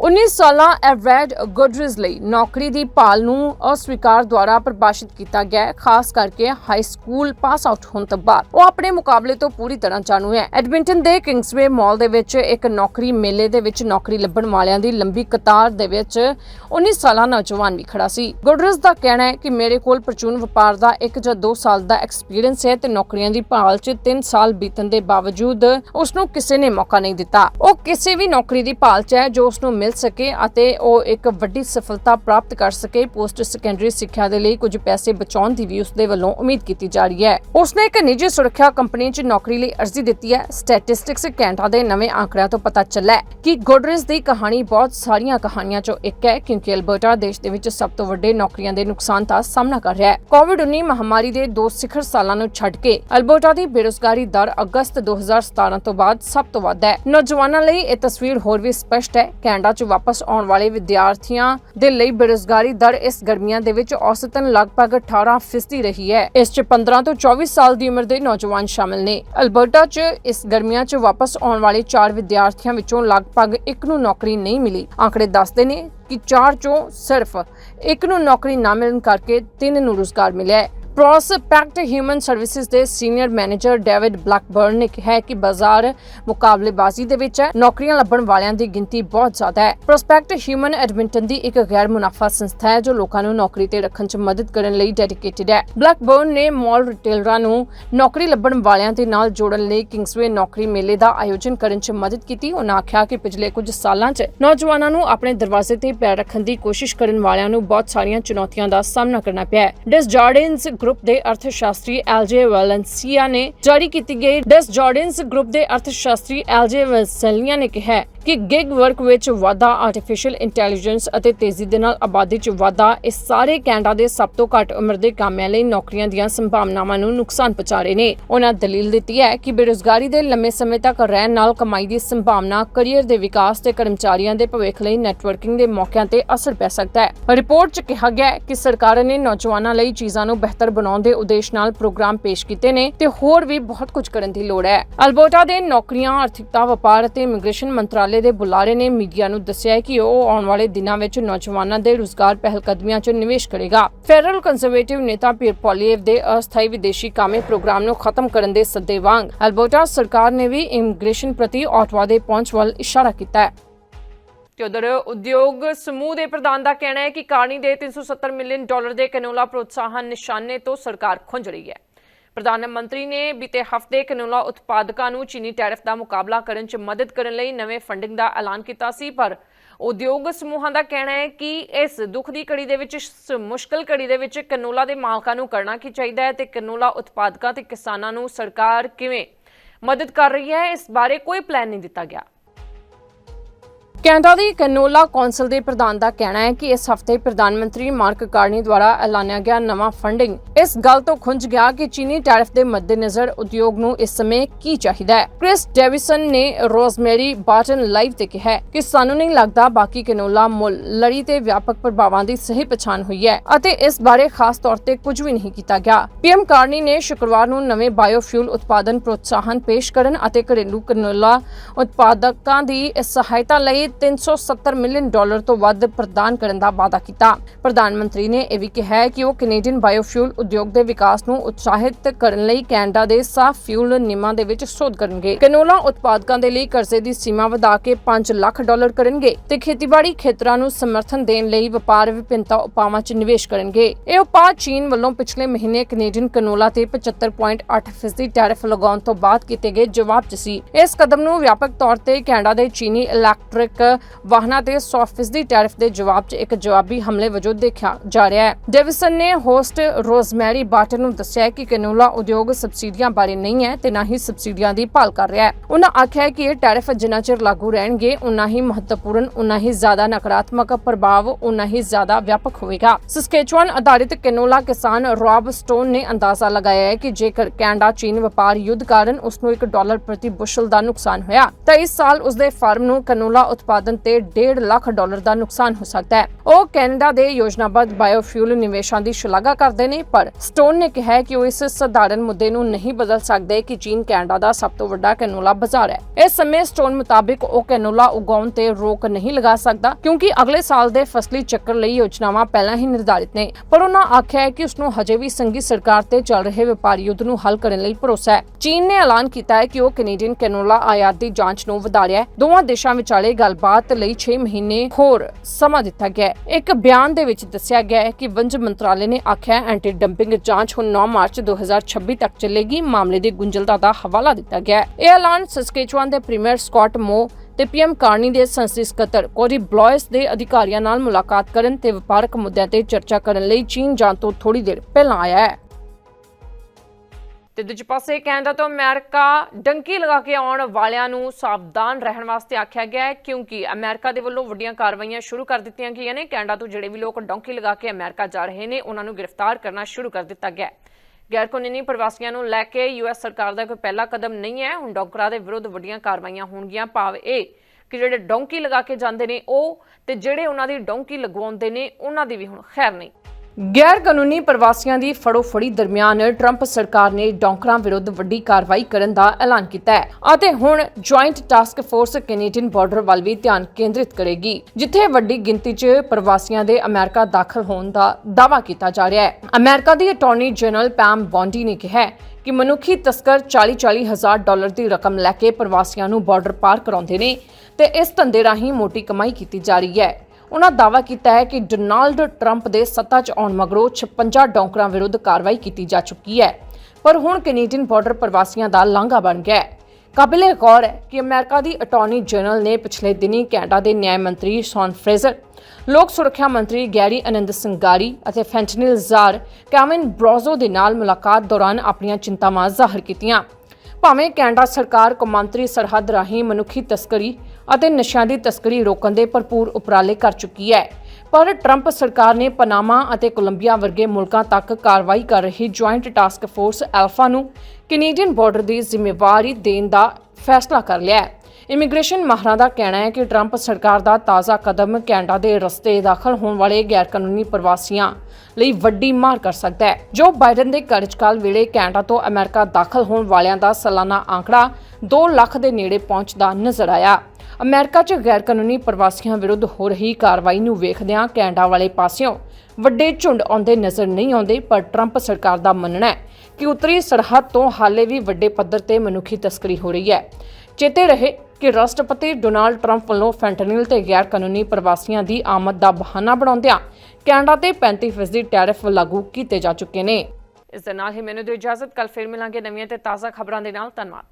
19 ਸਾਲਾਂ ਐਵਰੈਡ ਗੁਡਰਿਜ ਲਈ ਨੌਕਰੀ ਦੀ ਭਾਲ ਨੂੰ ਅਸਵੀਕਾਰ ਦੁਆਰਾ ਪਰਿਭਾਸ਼ਿਤ ਕੀਤਾ ਗਿਆ ਹੈ, ਖਾਸ ਕਰਕੇ ਹਾਈ ਸਕੂਲ ਪਾਸ ਆਊਟ ਹੋਣ ਤੋਂ ਬਾਅਦ। ਉਹ ਆਪਣੇ ਮੁਕਾਬਲੇ ਤੋਂ ਪੂਰੀ ਤਰ੍ਹਾਂ ਜਾਣੂ ਹੈ। ਐਡਮਿੰਟਨ ਦੇ ਕਿੰਗਸਵੇ ਮਾਲ ਦੇ ਵਿੱਚ ਇੱਕ ਨੌਕਰੀ ਮੇਲੇ ਦੇ ਵਿੱਚ ਨੌਕਰੀ ਲੱਭਣ ਵਾਲਿਆਂ ਦੀ ਲੰਬੀ ਕਤਾਰ ਦੇ ਵਿੱਚ 19 ਸਾਲਾ ਨੌਜਵਾਨ ਵੀ ਖੜਾ ਸੀ। ਗੁਡਰਿਜ ਦਾ ਕਹਿਣਾ ਹੈ ਕਿ ਮੇਰੇ ਕੋਲ ਪ੍ਰਚੂਨ ਵਪਾਰ ਦਾ 1 ਜਾਂ 2 ਸਾਲ ਦਾ ਐਕਸਪੀਰੀਅੰਸ ਹੈ ਤੇ ਨੌਕਰੀਆਂ ਦੀ ਭਾਲ 'ਚ 3 ਸਾਲ ਬੀਤਣ ਦੇ ਬਾਵਜੂਦ ਉਸ ਨੂੰ ਕਿਸੇ ਨੇ ਮੌਕਾ ਨਹੀਂ ਦਿੱਤਾ। ਉਹ ਕਿਸੇ ਵੀ ਨੌਕਰੀ ਦੀ ਭਾਲ 'ਚ ਹੈ ਜੋ ਉਸ ਨੂੰ ਮਿਲ ਸਕੇ ਅਤੇ ਉਹ ਇੱਕ ਵੱਡੀ ਸਫਲਤਾ ਪ੍ਰਾਪਤ ਕਰ ਸਕੇ। ਪੋਸਟ ਸੈਕੰਡਰੀ ਸਿੱਖਿਆ ਦੇ ਲਈ ਕੁਝ ਪੈਸੇ ਬਚਾਉਣ ਦੀ ਵੀ ਉਸ ਦੇ ਵੱਲੋਂ ਉਮੀਦ ਕੀਤੀ ਜਾ ਰਹੀ ਹੈ। ਉਸ ਨੇ ਇੱਕ ਨਿੱਜੀ ਸੁਰੱਖਿਆ ਕੰਪਨੀ 'ਚ ਨੌਕਰੀ ਲਈ ਅਰਜ਼ੀ ਦਿੱਤੀ ਹੈ। ਸਟੈਟਿਸਟਿਕਸ ਕੈਨੇਡਾ ਦੇ ਨਵੇਂ ਅੰਕੜਿਆਂ ਤੋਂ ਪਤਾ ਚੱਲਾ ਹੈ ਕਿ ਗੋਡਰਿਸ ਦੀ ਕਹਾਣੀ ਬਹੁਤ ਸਾਰੀਆਂ ਕਹਾਣੀਆਂ 'ਚੋਂ ਇੱਕ ਹੈ, ਕਿਉਂਕਿ ਅਲਬਰਟਾ ਦੇਸ਼ ਦੇ ਵਿੱਚ ਸਭ ਤੋਂ ਵੱਡੇ ਨੌਕਰੀਆਂ ਦੇ ਨੁਕਸਾਨ ਦਾ ਸਾਹਮਣਾ ਕਰ ਰਿਹਾ ਹੈ। ਕੋਵਿਡ-19 ਮਹਾਮਾਰੀ ਦੇ ਦੋ ਸਿਖਰ ਸਾਲਾਂ ਨੂੰ ਛੱਡ ਕੇ ਅਲਬਰਟਾ ਦੀ ਬੇਰੁਜ਼ਗਾਰੀ ਦਰ ਅਗਸਤ 2017 ਤੋਂ ਬਾਅਦ ਸਭ ਤੋਂ ਵੱਧ ਹੈ। ਨੌਜਵਾਨਾਂ ਲਈ ਇਹ ਤਸਵੀਰ ਹੋਰ ਵੀ ਸਪਸ਼ਟ ਹੈ। ਕੈਨੇਡਾ 'ਚ ਵਾਪਸ ਆਉਣ ਵਾਲੇ ਵਿਦਿਆਰਥੀਆਂ ਦੇ ਲਈ ਬੇਰੁਜ਼ਗਾਰੀ ਦਰ ਇਸ ਗਰਮੀਆਂ ਦੇ ਵਿੱਚ ਔਸਤਨ ਲਗਭਗ 18% ਰਹੀ ਹੈ। ਇਸ 'ਚ 15 ਤੋਂ 24 ਸਾਲ ਦੀ ਉਮਰ ਦੇ ਨੌਜਵਾਨ ਸ਼ਾਮਲ ਨੇ। ਅਲਬਰਟਾ 'ਚ ਇਸ ਗਰਮੀਆਂ 'ਚ ਵਾਪਸ ਆਉਣ ਵਾਲੇ 4 ਵਿਦਿਆਰਥੀਆਂ ਵਿੱਚੋਂ ਲਗਭਗ ਇੱਕ ਨੂੰ ਨੌਕਰੀ ਨਹੀਂ ਮਿਲੀ। ਆંકੜੇ ਦੱਸਦੇ ਨੇ ਕਿ 4 ਚੋਂ ਸਿਰਫ ਇੱਕ ਨੂੰ ਨੌਕਰੀ ਨਾ ਮਿਲਣ ਕਰਕੇ ਤਿੰਨ ਨੂੰ ਰੁਜ਼ਗਾਰ ਮਿਲਿਆ ਹੈ। ਪ੍ਰੋਸਪੈਕਟ ਹਿਊਮਨ ਸਰਵਿਸਿਜ਼ ਦੇ ਸੀਨੀਅਰ ਮੈਨੇਜਰ ਡੇਵਿਡ ਬਲੈਕਬਰਨ ਨੇ ਕਿਹਾ ਕਿ ਬਾਜ਼ਾਰ ਮੁਕਾਬਲੇਬਾਜ਼ੀ ਦੇ ਵਿੱਚ ਨੌਕਰੀਆਂ ਲੱਭਣ ਵਾਲਿਆਂ ਦੀ ਗਿਣਤੀ ਬਹੁਤ ਜ਼ਿਆਦਾ ਹੈ। ਪ੍ਰੋਸਪੈਕਟ ਹਿਊਮਨ ਐਡਮਿੰਟਨ ਦੀ ਇੱਕ ਗੈਰ ਮੁਨਾਫਾ ਸੰਸਥਾ ਹੈ, ਜੋ ਲੋਕਾਂ ਨੂੰ ਨੌਕਰੀ ਤੇ ਰੱਖਣ 'ਚ ਮਦਦ ਕਰਨ ਲਈ ਡੈਡੀਕੇਟਿਡ ਹੈ। ਬਲੈਕਬਰਨ ਨੇ ਮਾਲ ਰਿਟੇਲਰਾਂ ਨੂੰ ਨੌਕਰੀ ਲੱਭਣ ਵਾਲਿਆਂ ਦੇ ਨਾਲ ਜੋੜਨ ਲਈ ਕਿੰਗਸਵੇ ਨੌਕਰੀ ਮੇਲੇ ਦਾ ਆਯੋਜਨ ਕਰਨ 'ਚ ਮਦਦ ਕੀਤੀ। ਉਹਨਾਂ ਆਖਿਆ ਕਿ ਪਿਛਲੇ ਕੁਝ ਸਾਲਾਂ 'ਚ ਨੌਜਵਾਨਾਂ ਨੂੰ ਆਪਣੇ ਦਰਵਾਜ਼ੇ ਤੇ ਪੈਰ ਰੱਖਣ ਦੀ ਕੋਸ਼ਿਸ਼ ਕਰਨ ਵਾਲਿਆਂ ਨੂੰ ਬਹੁਤ ਸਾਰੀਆਂ ਚੁਣੌਤੀਆਂ ਦਾ ਸਾਹਮਣਾ ਕਰਨਾ ਪਿਆ ਹੈ। ਡਿਸਜਾਰਡਨਸ ਗਰੁੱਪ ਦੇ ਅਰਥਸ਼ਾਸਤਰੀ ਐਲਜੇ ਵੈਲੈਂਸੀਆ ਨੇ ਜਾਰੀ ਕੀਤੀ ਗਈ ਡਿਸਜਾਰਡਨਸ ਗਰੁੱਪ ਦੇ ਅਰਥਸ਼ਾਸਤਰੀ ਐਲਜੇ ਵੈਲੈਂਸੀਆ ਨੇ ਕਿਹਾ ਕਿ ਗਿਗ ਵਰਕ ਵਿੱਚ ਵਾਧਾ ਆਰਟੀਫੀਸ਼ੀਅਲ ਇੰਟੈਲੀਜੈਂਸ ਅਤੇ ਤੇਜ਼ੀ ਦੇ ਨਾਲ ਆਬਾਦੀ 'ਚ ਵਾਧਾ ਇਸ ਸਾਰੇ ਕੈਨੇਡਾ ਦੇ ਸਭ ਤੋਂ ਘੱਟ ਉਮਰ ਦੇ ਕਾਮਿਆਂ ਲਈ ਨੌਕਰੀਆਂ ਦੀਆਂ ਸੰਭਾਵਨਾਵਾਂ ਨੂੰ ਨੁਕਸਾਨ ਪਹੁੰਚਾ ਰਹੇ ਨੇ। ਉਹਨਾਂ ਦਲੀਲ ਦਿੱਤੀ ਹੈ ਕਿ ਬੇਰੁਜ਼ਗਾਰੀ ਦੇ ਲੰਮੇ ਸਮੇਂ ਤੱਕ ਰਹਿਣ ਨਾਲ ਕਮਾਈ ਦੀ ਸੰਭਾਵਨਾ, ਕੈਰੀਅਰ ਦੇ ਵਿਕਾਸ ਤੇ ਕਰਮਚਾਰੀਆਂ ਦੇ ਭਵਿੱਖ ਲਈ ਨੈਟਵਰਕਿੰਗ ਦੇ ਮੌਕਿਆਂ ਤੇ ਅਸਰ ਪੈ ਸਕਦਾ ਹੈ। ਰਿਪੋਰਟ 'ਚ ਕਿਹਾ ਗਿਆ ਕਿ ਸਰਕਾਰ ਨੇ ਨੌਜਵਾਨਾਂ ਲਈ ਚੀਜ਼ਾਂ ਨੂੰ ਬਿਹਤਰ ਬਣਾਉਣ ਦੇ ਉਦੇਸ਼ ਨਾਲ ਪ੍ਰੋਗਰਾਮ ਪੇਸ਼ ਕੀਤੇ ਨੇ ਤੇ ਹੋਰ ਵੀ ਬਹੁਤ ਕੁਝ ਕਰਨ ਦੀ ਲੋੜ ਹੈ। ਅਲਬਰਟਾ ਦੇ ਨੌਕਰੀਆਂ, ਆਰਥਿਕਤਾ, ਵਪਾਰ ਅਤੇ ਇਮੀਗ੍ਰੇਸ਼ਨ ਮੰਤਰਾਲੇ ਦੇ ਬੁਲਾਰੇ ਨੇ ਮੀਡੀਆ ਨੂੰ ਦੱਸਿਆ ਹੈ ਕਿ ਉਹ ਆਉਣ ਵਾਲੇ ਦਿਨਾਂ ਵਿੱਚ ਨੌਜਵਾਨਾਂ ਦੇ ਰੁਜ਼ਗਾਰ ਪਹਿਲਕਦਮੀਆਂ 'ਚ ਨਿਵੇਸ਼ ਕਰੇਗਾ। ਫੈਡਰਲ ਕੰਜ਼ਰਵੇਟਿਵ ਨੇਤਾ ਪੀਰ ਪੋਲੀਏਵ ਦੇ ਅਸਥਾਈ ਵਿਦੇਸ਼ੀ ਕਾਮੇ ਪ੍ਰੋਗਰਾਮ ਨੂੰ ਖਤਮ ਕਰਨ ਦੇ ਸੱਦੇ ਵਾਂਗ ਅਲਬਰਟਾ ਸਰਕਾਰ ਨੇ ਵੀ ਇਮੀਗ੍ਰੇਸ਼ਨ ਪ੍ਰਤੀ ਆਟਵਾ ਦੇ ਪਹੁੰਚ ਵੱਲ ਇਸ਼ਾਰਾ ਕੀਤਾ ਹੈ। ਤੇ ਉਧਰ ਉਦਯੋਗ ਸਮੂਹ ਦੇ ਪ੍ਰਧਾਨ ਦਾ ਕਹਿਣਾ ਹੈ ਕਿ ਕਾਰਨੀ ਦੇ 370 ਮਿਲੀਅਨ ਡਾਲਰ ਦੇ ਕੈਨੋਲਾ ਪ੍ਰੋਤਸਾਹਨ ਨਿਸ਼ਾਨੇ ਤੋਂ ਸਰਕਾਰ ਖੁੰਝ ਰਹੀ ਹੈ। ਪ੍ਰਧਾਨ ਮੰਤਰੀ ਨੇ ਬੀਤੇ ਹਫ਼ਤੇ ਕੈਨੋਲਾ ਉਤਪਾਦਕਾਂ ਨੂੰ ਚੀਨੀ ਟੈਰਿਫ ਦਾ ਮੁਕਾਬਲਾ ਕਰਨ 'ਚ ਮਦਦ ਕਰਨ ਲਈ ਨਵੇਂ ਫੰਡਿੰਗ ਦਾ ਐਲਾਨ ਕੀਤਾ ਸੀ, ਪਰ ਉਦਯੋਗ ਸਮੂਹਾਂ ਦਾ ਕਹਿਣਾ ਹੈ ਕਿ ਇਸ ਦੁੱਖ ਦੀ ਘੜੀ ਦੇ ਵਿੱਚ, ਇਸ ਮੁਸ਼ਕਲ ਘੜੀ ਦੇ ਵਿੱਚ ਕੈਨੋਲਾ ਦੇ ਮਾਲਕਾਂ ਨੂੰ ਕਰਨਾ ਕੀ ਚਾਹੀਦਾ ਹੈ ਤੇ ਕੈਨੋਲਾ ਉਤਪਾਦਕਾਂ ਤੇ ਕਿਸਾਨਾਂ ਨੂੰ ਸਰਕਾਰ ਕਿਵੇਂ ਮਦਦ ਕਰ ਰਹੀ ਹੈ, ਇਸ ਬਾਰੇ ਕੋਈ ਪਲਾਨ ਨਹੀਂ ਦਿੱਤਾ ਗਿਆ। ਕੈਨੇਡਾ ਦੀ ਕੈਨੋਲਾ ਕੌਂਸਲ ਦੇ ਪ੍ਰਧਾਨ ਦਾ ਕਹਿਣਾ ਹੈ ਕਿ ਇਸ ਹਫ਼ਤੇ ਪ੍ਰਧਾਨ ਮੰਤਰੀ ਮਾਰਕ ਕਾਰਨੀ ਦੁਆਰਾ ਐਲਾਨਿਆ ਗਿਆ ਨਵਾਂ ਫੰਡਿੰਗ। ਇਸ ਗੱਲ ਤੋਂ ਖੁੰਝ ਗਿਆ ਕਿ ਚੀਨੀ ਟੈਰਿਫ ਦੇ ਮੱਦੇਨਜ਼ਰ ਉਦਯੋਗ ਨੂੰ ਇਸ ਸਮੇਂ ਕੀ ਚਾਹੀਦਾ ਹੈ। ਕ੍ਰਿਸ ਡੇਵਿਸਨ ਨੇ ਰੋਜ਼ਮੇਰੀ ਬਾਰਟਨ ਲਾਈਵ ਤੇ ਕਿਹਾ ਕਿ ਸਾਨੂੰ ਨਹੀਂ ਲੱਗਦਾ ਬਾਕੀ ਕੈਨੋਲਾ ਮੁੱਲ ਲੜੀ ਤੇ ਵਿਆਪਕ ਪ੍ਰਭਾਵਾਂ ਦੀ ਸਹੀ ਪਛਾਣ ਹੋਈ ਹੈ ਅਤੇ ਇਸ ਬਾਰੇ ਖਾਸ ਤੌਰ ਤੇ ਕੁਝ ਵੀ ਨਹੀਂ ਕੀਤਾ ਗਿਆ। ਪੀਐਮ ਕਾਰਨੀ ਨੇ ਸ਼ੁੱਕਰਵਾਰ ਨੂੰ ਨਵੇਂ ਬਾਇਓਫਿਊਲ ਉਤਪਾਦਨ ਪ੍ਰੋਤਸਾਹਨ ਪੇਸ਼ ਕਰਨ ਅਤੇ ਘਰੇਲੂ ਕੈਨੋਲਾ ਉਤਪਾਦਕਾਂ ਦੀ ਸਹਾਇਤਾ ਲਈ 370 ਮਿਲੀਅਨ ਡਾਲਰ ਤੋਂ ਵੱਧ ਪ੍ਰਦਾਨ ਕਰਨ ਦਾ ਵਾਅਦਾ ਕੀਤਾ। ਪ੍ਰਧਾਨ ਮੰਤਰੀ ਨੇ ਇਹ ਵੀ ਕਿਹਾ ਕਿ ਉਹ ਕੈਨੇਡੀਅਨ ਬਾਇਓਫਿਊਲ ਉਦਯੋਗ ਦੇ ਵਿਕਾਸ ਨੂੰ ਉਤਸ਼ਾਹਿਤ ਕਰਨ ਲਈ ਕੈਨੇਡਾ ਦੇ ਸਾਫ਼ ਫਿਊਲ ਨਿਯਮਾਂ ਦੇ ਵਿੱਚ ਸੋਧ ਕਰਨਗੇ। ਕੈਨੋਲਾ ਉਤਪਾਦਕਾਂ ਦੇ ਲਈ ਕਰਜ਼ੇ ਦੀ ਸੀਮਾ ਵਧਾ ਕੇ 5 ਲੱਖ ਡਾਲਰ ਕਰਨਗੇ ਤੇ ਖੇਤੀਬਾੜੀ ਖੇਤਰਾਂ ਨੂੰ ਸਮਰਥਨ ਦੇਣ ਲਈ ਵਪਾਰ ਵਿਭਿੰਨਤਾ ਉਪਾਵਾਂ 'ਚ ਨਿਵੇਸ਼ ਕਰਨਗੇ। ਇਹ ਉਪਾਅ ਚੀਨ ਵੱਲੋਂ ਪਿਛਲੇ ਮਹੀਨੇ ਕੈਨੇਡੀਅਨ ਕੈਨੋਲਾ ਤੇ 75.8% ਫੀਸਦੀ ਟੈਰਿਫ ਲਗਾਉਣ ਤੋਂ ਬਾਅਦ ਕੀਤੇ ਗਏ ਜਵਾਬ 'ਚ ਸੀ। ਇਸ ਕਦਮ ਨੂੰ ਵਿਆਪਕ ਤੌਰ ਤੇ ਕੈਨੇਡਾ ਦੇ ਚੀਨੀ ਇਲੈਕਟ੍ਰਿਕ ਵਾਹਨਾਂ ਤੇ 100% ਫੀਸਦੀ ਟੈਰਿਫ ਦੇ ਜਵਾਬ 'ਚ ਇੱਕ ਜਵਾਬੀ ਹਮਲੇ ਵਜੋਂ ਦੇਖਿਆ ਜਾ ਰਿਹਾ ਹੈ। ਡੇਵਿਸਨ ਨੇ ਹੋਸਟ ਰੋਜ਼ਮੈਰੀ ਬਾਰਟਨ ਨੂੰ ਦੱਸਿਆ ਕਿ ਕੈਨੋਲਾ ਉਦਯੋਗ ਸਬਸਿਡੀਆਂ ਬਾਰੇ ਨਹੀਂ ਹੈ ਤੇ ਨਾ ਹੀ ਸਬਸਿਡੀਆਂ ਦੀ ਭਾਲ ਕਰ ਰਿਹਾ ਹੈ। ਉਹਨਾਂ ਆਖਿਆ ਕਿ ਇਹ ਟੈਰਿਫ ਜਿੰਨਾ ਚਿਰ ਲਾਗੂ ਰਹਿਣਗੇ ਉਨਾ ਹੀ ਮਹੱਤਵਪੂਰਨ ਉਨਾ ਹੀ ਜ਼ਿਆਦਾ ਨਕਾਰਾਤਮਕ ਪ੍ਰਭਾਵ ਉਨਾ ਹੀ ਜ਼ਿਆਦਾ ਵਿਆਪਕ ਹੋਵੇਗਾ। ਸਸਕੇਚੁਆਨ ਆਧਾਰਿਤ ਕੈਨੋਲਾ ਕਿਸਾਨ ਰੌਬ ਸਟੋਨ ਨੇ ਅੰਦਾਜ਼ਾ ਲਗਾਇਆ ਹੈ ਕਿ ਜੇਕਰ ਕੈਨੇਡਾ, ਚੀਨ ਵਪਾਰ ਯੁੱਧ ਕਾਰਨ ਉਸ ਨੂੰ 1 ਡਾਲਰ ਪ੍ਰਤੀ ਬੁਸ਼ਲ ਦਾ ਨੁਕਸਾਨ ਹੋਇਆ, ਤਾਂ ਇਸ ਸਾਲ ਉਸ ਦੇ ਫਰਮ ਨੂੰ ਕੈਨੋਲਾ ਉਤਪਾਦਨ ਉਤਪਾਦਨ ਤੇ 1.5 ਲੱਖ ਡਾਲਰ ਦਾ ਨੁਕਸਾਨ ਹੋ ਸਕਦਾ ਹੈ। ਉਹ ਕੈਨੇਡਾ ਦੇ ਯੋਜਨਾਬੱਧ ਬਾਇਓਫਿਊਲ ਨਿਵੇਸ਼ਾਂ ਦੀ ਸ਼ਲਾਘਾ ਕਰਦੇ ਨੇ, ਪਰ ਸਟੋਨ ਨੇ ਕਿਹਾ ਕਿ ਉਹ ਇਸ ਸਧਾਰਨ ਮੁੱਦੇ ਨੂੰ ਨਹੀਂ ਬਦਲ ਸਕਦੇ ਕਿ ਚੀਨ ਕੈਨੇਡਾ ਦਾ ਸਭ ਤੋਂ ਵੱਡਾ ਕੈਨੋਲਾ ਬਾਜ਼ਾਰ ਹੈ। ਇਸ ਸਮੇਂ ਸਟੋਨ ਮੁਤਾਬਿਕ ਉਹ ਕੈਨੋਲਾ ਉਗਾਉਣ ਤੇ ਰੋਕ ਨਹੀਂ ਲਗਾ ਸਕਦਾ, ਕਿਉਂਕਿ ਅਗਲੇ ਸਾਲ ਦੇ ਫਸਲੀ ਚੱਕਰ ਲਈ ਯੋਜਨਾਵਾਂ ਪਹਿਲਾਂ ਹੀ ਨਿਰਧਾਰਿਤ ਨੇ, ਪਰ ਉਹਨਾਂ ਆਖਿਆ ਹੈ ਕਿ ਉਸ ਨੂੰ ਹਜੇ ਵੀ ਸੰਘੀ ਸਰਕਾਰ ਤੇ ਚੱਲ ਰਹੇ ਵਪਾਰੀ ਯੁੱਧ ਨੂੰ ਹੱਲ ਕਰਨ ਲਈ ਭਰੋਸਾ ਹੈ। ਚੀਨ ਨੇ ਐਲਾਨ ਕੀਤਾ ਹੈ ਕਿ ਉਹ ਕੈਨੇਡੀਅਨ ਕੈਨੋਲਾ ਆਯਾਤ ਦੀ ਜਾਂਚ ਨੂੰ ਵਧਾ ਰਿਹਾ ਹੈ। ਦੋਵਾਂ ਦੇਸ਼ਾਂ ਵਿਚਾਲੇ ਗੱਲ ਗੱਲਬਾਤ ਲਈ 6 ਮਹੀਨੇ ਹੋਰ ਸਮਾਂ ਦਿੱਤਾ ਗਿਆ ਹੈ। ਇੱਕ ਬਿਆਨ ਦੇ ਵਿੱਚ ਦੱਸਿਆ ਗਿਆ ਹੈ ਕਿ ਵਣਜ ਮੰਤਰਾਲੇ ਨੇ ਆਖਿਆ ਐਂਟੀ ਡੰਪਿੰਗ ਜਾਂਚ ਹੁਣ 9 ਮਾਰਚ 2026 ਤੱਕ ਚੱਲੇਗੀ। ਮਾਮਲੇ ਦੀ ਗੁੰਝਲਤਾ ਦਾ ਹਵਾਲਾ ਦਿੱਤਾ ਗਿਆ ਹੈ। ਇਹ ਐਲਾਨ ਸਸਕੇਚੁਆਨ ਦੇ ਪ੍ਰੀਮੀਅਰ ਸਕਾਟ ਮੋ ਤੇ ਪੀਐਮ ਕਾਰਨੀ ਦੇ ਸੰਸਦੀ ਸਕੱਤਰ ਕੋਰੀ ਬਲੋਇਸ ਦੇ ਅਧਿਕਾਰੀਆਂ ਨਾਲ ਮੁਲਾਕਾਤ ਕਰਨ ਤੇ ਵਪਾਰਕ ਮੁੱਦਿਆਂ ਤੇ ਚਰਚਾ ਕਰਨ ਲਈ ਚੀਨ ਜਾਣ ਤੋਂ ਥੋੜੀ ਦੇਰ ਪਹਿਲਾਂ ਆਇਆ ਹੈ। ਤੇ ਦੂਜੇ ਪਾਸੇ ਕੈਨੇਡਾ ਤੋਂ ਅਮਰੀਕਾ ਡੰਕੀ ਲਗਾ ਕੇ ਆਉਣ ਵਾਲਿਆਂ ਨੂੰ ਸਾਵਧਾਨ ਰਹਿਣ ਵਾਸਤੇ ਆਖਿਆ ਗਿਆ ਹੈ, ਕਿਉਂਕਿ ਅਮਰੀਕਾ ਦੇ ਵੱਲੋਂ ਵੱਡੀਆਂ ਕਾਰਵਾਈਆਂ ਸ਼ੁਰੂ ਕਰ ਦਿੱਤੀਆਂ ਗਈਆਂ ਨੇ। ਕੈਨੇਡਾ ਤੋਂ ਜਿਹੜੇ ਵੀ ਲੋਕ ਡੰਕੀ ਲਗਾ ਕੇ ਅਮਰੀਕਾ ਜਾ ਰਹੇ ਨੇ, ਉਹਨਾਂ ਨੂੰ ਗ੍ਰਿਫਤਾਰ ਕਰਨਾ ਸ਼ੁਰੂ ਕਰ ਦਿੱਤਾ ਗਿਆ ਹੈ। ਗੈਰ ਕਾਨੂੰਨੀ ਪ੍ਰਵਾਸੀਆਂ ਨੂੰ ਲੈ ਕੇ ਯੂਐਸ ਸਰਕਾਰ ਦਾ ਕੋਈ ਪਹਿਲਾ ਕਦਮ ਨਹੀਂ ਹੈ। ਹੁਣ ਡੋਂਕਰਾਂ ਦੇ ਵਿਰੁੱਧ ਵੱਡੀਆਂ ਕਾਰਵਾਈਆਂ ਹੋਣਗੀਆਂ। ਭਾਵ ਇਹ ਕਿ ਜਿਹੜੇ ਡੋਂਕੀ ਲਗਾ ਕੇ ਜਾਂਦੇ ਨੇ ਉਹ ਤੇ ਜਿਹੜੇ ਉਹਨਾਂ ਦੀ ਡੋਂਕੀ ਲਗਵਾਉਂਦੇ ਨੇ, ਉਹਨਾਂ ਦੀ ਵੀ ਹੁਣ ਖੈਰ ਨਹੀਂ। ਗੈਰ ਕਾਨੂੰਨੀ ਪ੍ਰਵਾਸੀਆਂ ਦੀ ਫੜੋ ਫੜੀ ਦਰਮਿਆਨ ਟਰੰਪ ਸਰਕਾਰ ਨੇ ਡੌਂਕਰਾਂ ਵਿਰੁੱਧ ਵੱਡੀ ਕਾਰਵਾਈ ਕਰਨ ਦਾ ਐਲਾਨ ਕੀਤਾ ਹੈ ਅਤੇ ਹੁਣ joint task force Canadian border ਵੱਲ ਵੀ ਧਿਆਨ ਕੇਂਦਰਿਤ ਕਰੇਗੀ, ਜਿੱਥੇ ਵੱਡੀ ਗਿਣਤੀ 'ਚ ਪ੍ਰਵਾਸੀਆਂ ਦੇ ਅਮਰੀਕਾ ਦਾਖਲ ਹੋਣ ਦਾ ਦਾਅਵਾ ਕੀਤਾ ਜਾ ਰਿਹਾ ਹੈ। ਅਮਰੀਕਾ ਦੀ ਅਟਾਰਨੀ ਜਨਰਲ ਪੈਮ ਬੌਂਡੀ ਨੇ ਕਿਹਾ ਕਿ ਮਨੁੱਖੀ ਤਸਕਰ 40-40 ਹਜ਼ਾਰ ਡਾਲਰ ਦੀ ਰਕਮ ਲੈ ਕੇ ਪ੍ਰਵਾਸੀਆਂ ਨੂੰ ਬਾਰਡਰ ਪਾਰ ਕਰਾਉਂਦੇ ਨੇ ਤੇ ਇਸ ਧੰਦੇ ਰਾਹੀਂ ਮੋਟੀ ਕਮਾਈ ਕੀਤੀ ਜਾ ਰਹੀ ਹੈ। ਉਹਨਾਂ ਦਾਅਵਾ ਕੀਤਾ ਹੈ ਕਿ ਡੋਨਾਲਡ ਟਰੰਪ ਦੇ ਸੱਤਾ 'ਚ ਆਉਣ ਮਗਰੋਂ 56 ਡੌਂਕਰਾਂ ਵਿਰੁੱਧ ਕਾਰਵਾਈ ਕੀਤੀ ਜਾ ਚੁੱਕੀ ਹੈ। ਪਰ ਹੁਣ ਕੈਨੇਡੀਅਨ ਬਾਰਡਰ ਪ੍ਰਵਾਸੀਆਂ ਦਾ ਲਾਂਘਾ ਬਣ ਗਿਆ ਹੈ। ਕਾਬਿਲੇ ਗੌਰ ਹੈ ਕਿ ਅਮਰੀਕਾ ਦੀ ਅਟਾਰਨੀ ਜਨਰਲ ਨੇ ਪਿਛਲੇ ਦਿਨੀ ਕੈਨੇਡਾ ਦੇ ਨਿਆਂ ਮੰਤਰੀ ਸ਼ੌਨ ਫਰੇਜ਼ਰ, ਲੋਕ ਸੁਰੱਖਿਆ ਮੰਤਰੀ ਗੈਰੀ ਆਨੰਦ ਸੰਗਾਰੀ ਅਤੇ ਫੈਂਟਨਿਲ ਜ਼ਾਰ ਕੈਮਿਨ ਬ੍ਰੋਜ਼ੋ ਦੇ ਨਾਲ ਮੁਲਾਕਾਤ ਦੌਰਾਨ ਆਪਣੀਆਂ ਚਿੰਤਾਵਾਂ ਜ਼ਾਹਰ ਕੀਤੀਆਂ। ਭਾਵੇਂ ਕੈਨੇਡਾ ਸਰਕਾਰ ਕੌਮਾਂਤਰੀ ਸਰਹੱਦ ਰਾਹੀਂ ਮਨੁੱਖੀ ਤਸਕਰੀ ਅਤੇ ਨਸ਼ਿਆਂ ਦੀ ਤਸਕਰੀ ਰੋਕਣ ਦੇ ਭਰਪੂਰ ਉਪਰਾਲੇ ਕਰ ਚੁੱਕੀ ਹੈ। ਪਰ ਟਰੰਪ ਸਰਕਾਰ ਨੇ ਪਨਾਮਾ ਅਤੇ ਕੋਲੰਬੀਆ ਵਰਗੇ ਮੁਲਕਾਂ ਤੱਕ ਕਾਰਵਾਈ ਕਰ ਰਹੀ ਜੁਆਇੰਟ ਟਾਸਕ ਫੋਰਸ ਐਲਫਾ ਨੂੰ ਕੈਨੇਡੀਅਨ ਬਾਰਡਰ ਦੀ ਜ਼ਿੰਮੇਵਾਰੀ ਦੇਣ ਦਾ ਫੈਸਲਾ ਕਰ ਲਿਆ ਹੈ। ਇਮੀਗ੍ਰੇਸ਼ਨ ਮਾਹਰਾਂ ਦਾ ਕਹਿਣਾ ਹੈ ਕਿ ਟਰੰਪ ਸਰਕਾਰ ਦਾ ਤਾਜ਼ਾ ਕਦਮ ਕੈਨੇਡਾ ਦੇ ਰਸਤੇ ਦਾਖਲ ਹੋਣ ਵਾਲੇ ਗੈਰਕਾਨੂੰਨੀ ਪ੍ਰਵਾਸੀਆਂ ਲਈ ਵੱਡੀ ਮਾਰ ਕਰ ਸਕਦਾ ਹੈ। ਜੋ ਬਾਈਡਨ ਦੇ ਕਾਰਜਕਾਲ ਵੇਲੇ ਕੈਨੇਡਾ ਤੋਂ ਅਮਰੀਕਾ ਦਾਖਲ ਹੋਣ ਵਾਲਿਆਂ ਦਾ ਸਾਲਾਨਾ ਆંકੜਾ 2 ਲੱਖ ਦੇ ਨੇੜੇ ਪਹੁੰਚਦਾ ਨਜ਼ਰ ਆਇਆ। ਅਮਰੀਕਾ 'ਚ ਗੈਰਕਾਨੂੰਨੀ ਪ੍ਰਵਾਸੀਆਂ ਵਿਰੁੱਧ ਹੋ ਰਹੀ ਕਾਰਵਾਈ ਨੂੰ ਵੇਖਦਿਆਂ ਕੈਨੇਡਾ ਵਾਲੇ ਪਾਸਿਓਂ ਵੱਡੇ ਝੁੰਡ ਆਉਂਦੇ ਨਜ਼ਰ ਨਹੀਂ ਆਉਂਦੇ, ਪਰ ਟਰੰਪ ਸਰਕਾਰ ਦਾ ਮੰਨਣਾ ਹੈ ਕਿ ਉੱਤਰੀ ਸਰਹੱਦ ਤੋਂ ਹਾਲੇ ਵੀ ਵੱਡੇ ਪੱਧਰ ਤੇ ਮਨੁੱਖੀ ਤਸਕਰੀ ਹੋ ਰਹੀ ਹੈ। ਚੇਤੇ ਰਹੇ ਕਿ ਰਾਸ਼ਟਰਪਤੀ ਡੋਨਾਲਡ ਟਰੰਪ ਵੱਲੋਂ ਫੈਂਟਨਿਲ ਤੇ ਗੈਰ ਕਾਨੂੰਨੀ ਪ੍ਰਵਾਸੀਆਂ ਦੀ ਆਮਦ ਦਾ ਬਹਾਨਾ ਬਣਾਉਂਦਿਆਂ ਕੈਨੇਡਾ ਤੇ 35% ਟੈਰਿਫ ਲਾਗੂ ਕੀਤੇ ਜਾ ਚੁੱਕੇ ਨੇ। ਇਸ ਦੇ ਨਾਲ ਹੀ ਮੈਨੂੰ ਦਿਓ ਇਜਾਜ਼ਤ ਕੱਲ ਫਿਰ ਮਿਲਾਂਗੇ ਨਵੀਆਂ ਤੇ ਤਾਜ਼ਾ ਖਬਰਾਂ ਦੇ ਨਾਲ। ਧੰਨਵਾਦ।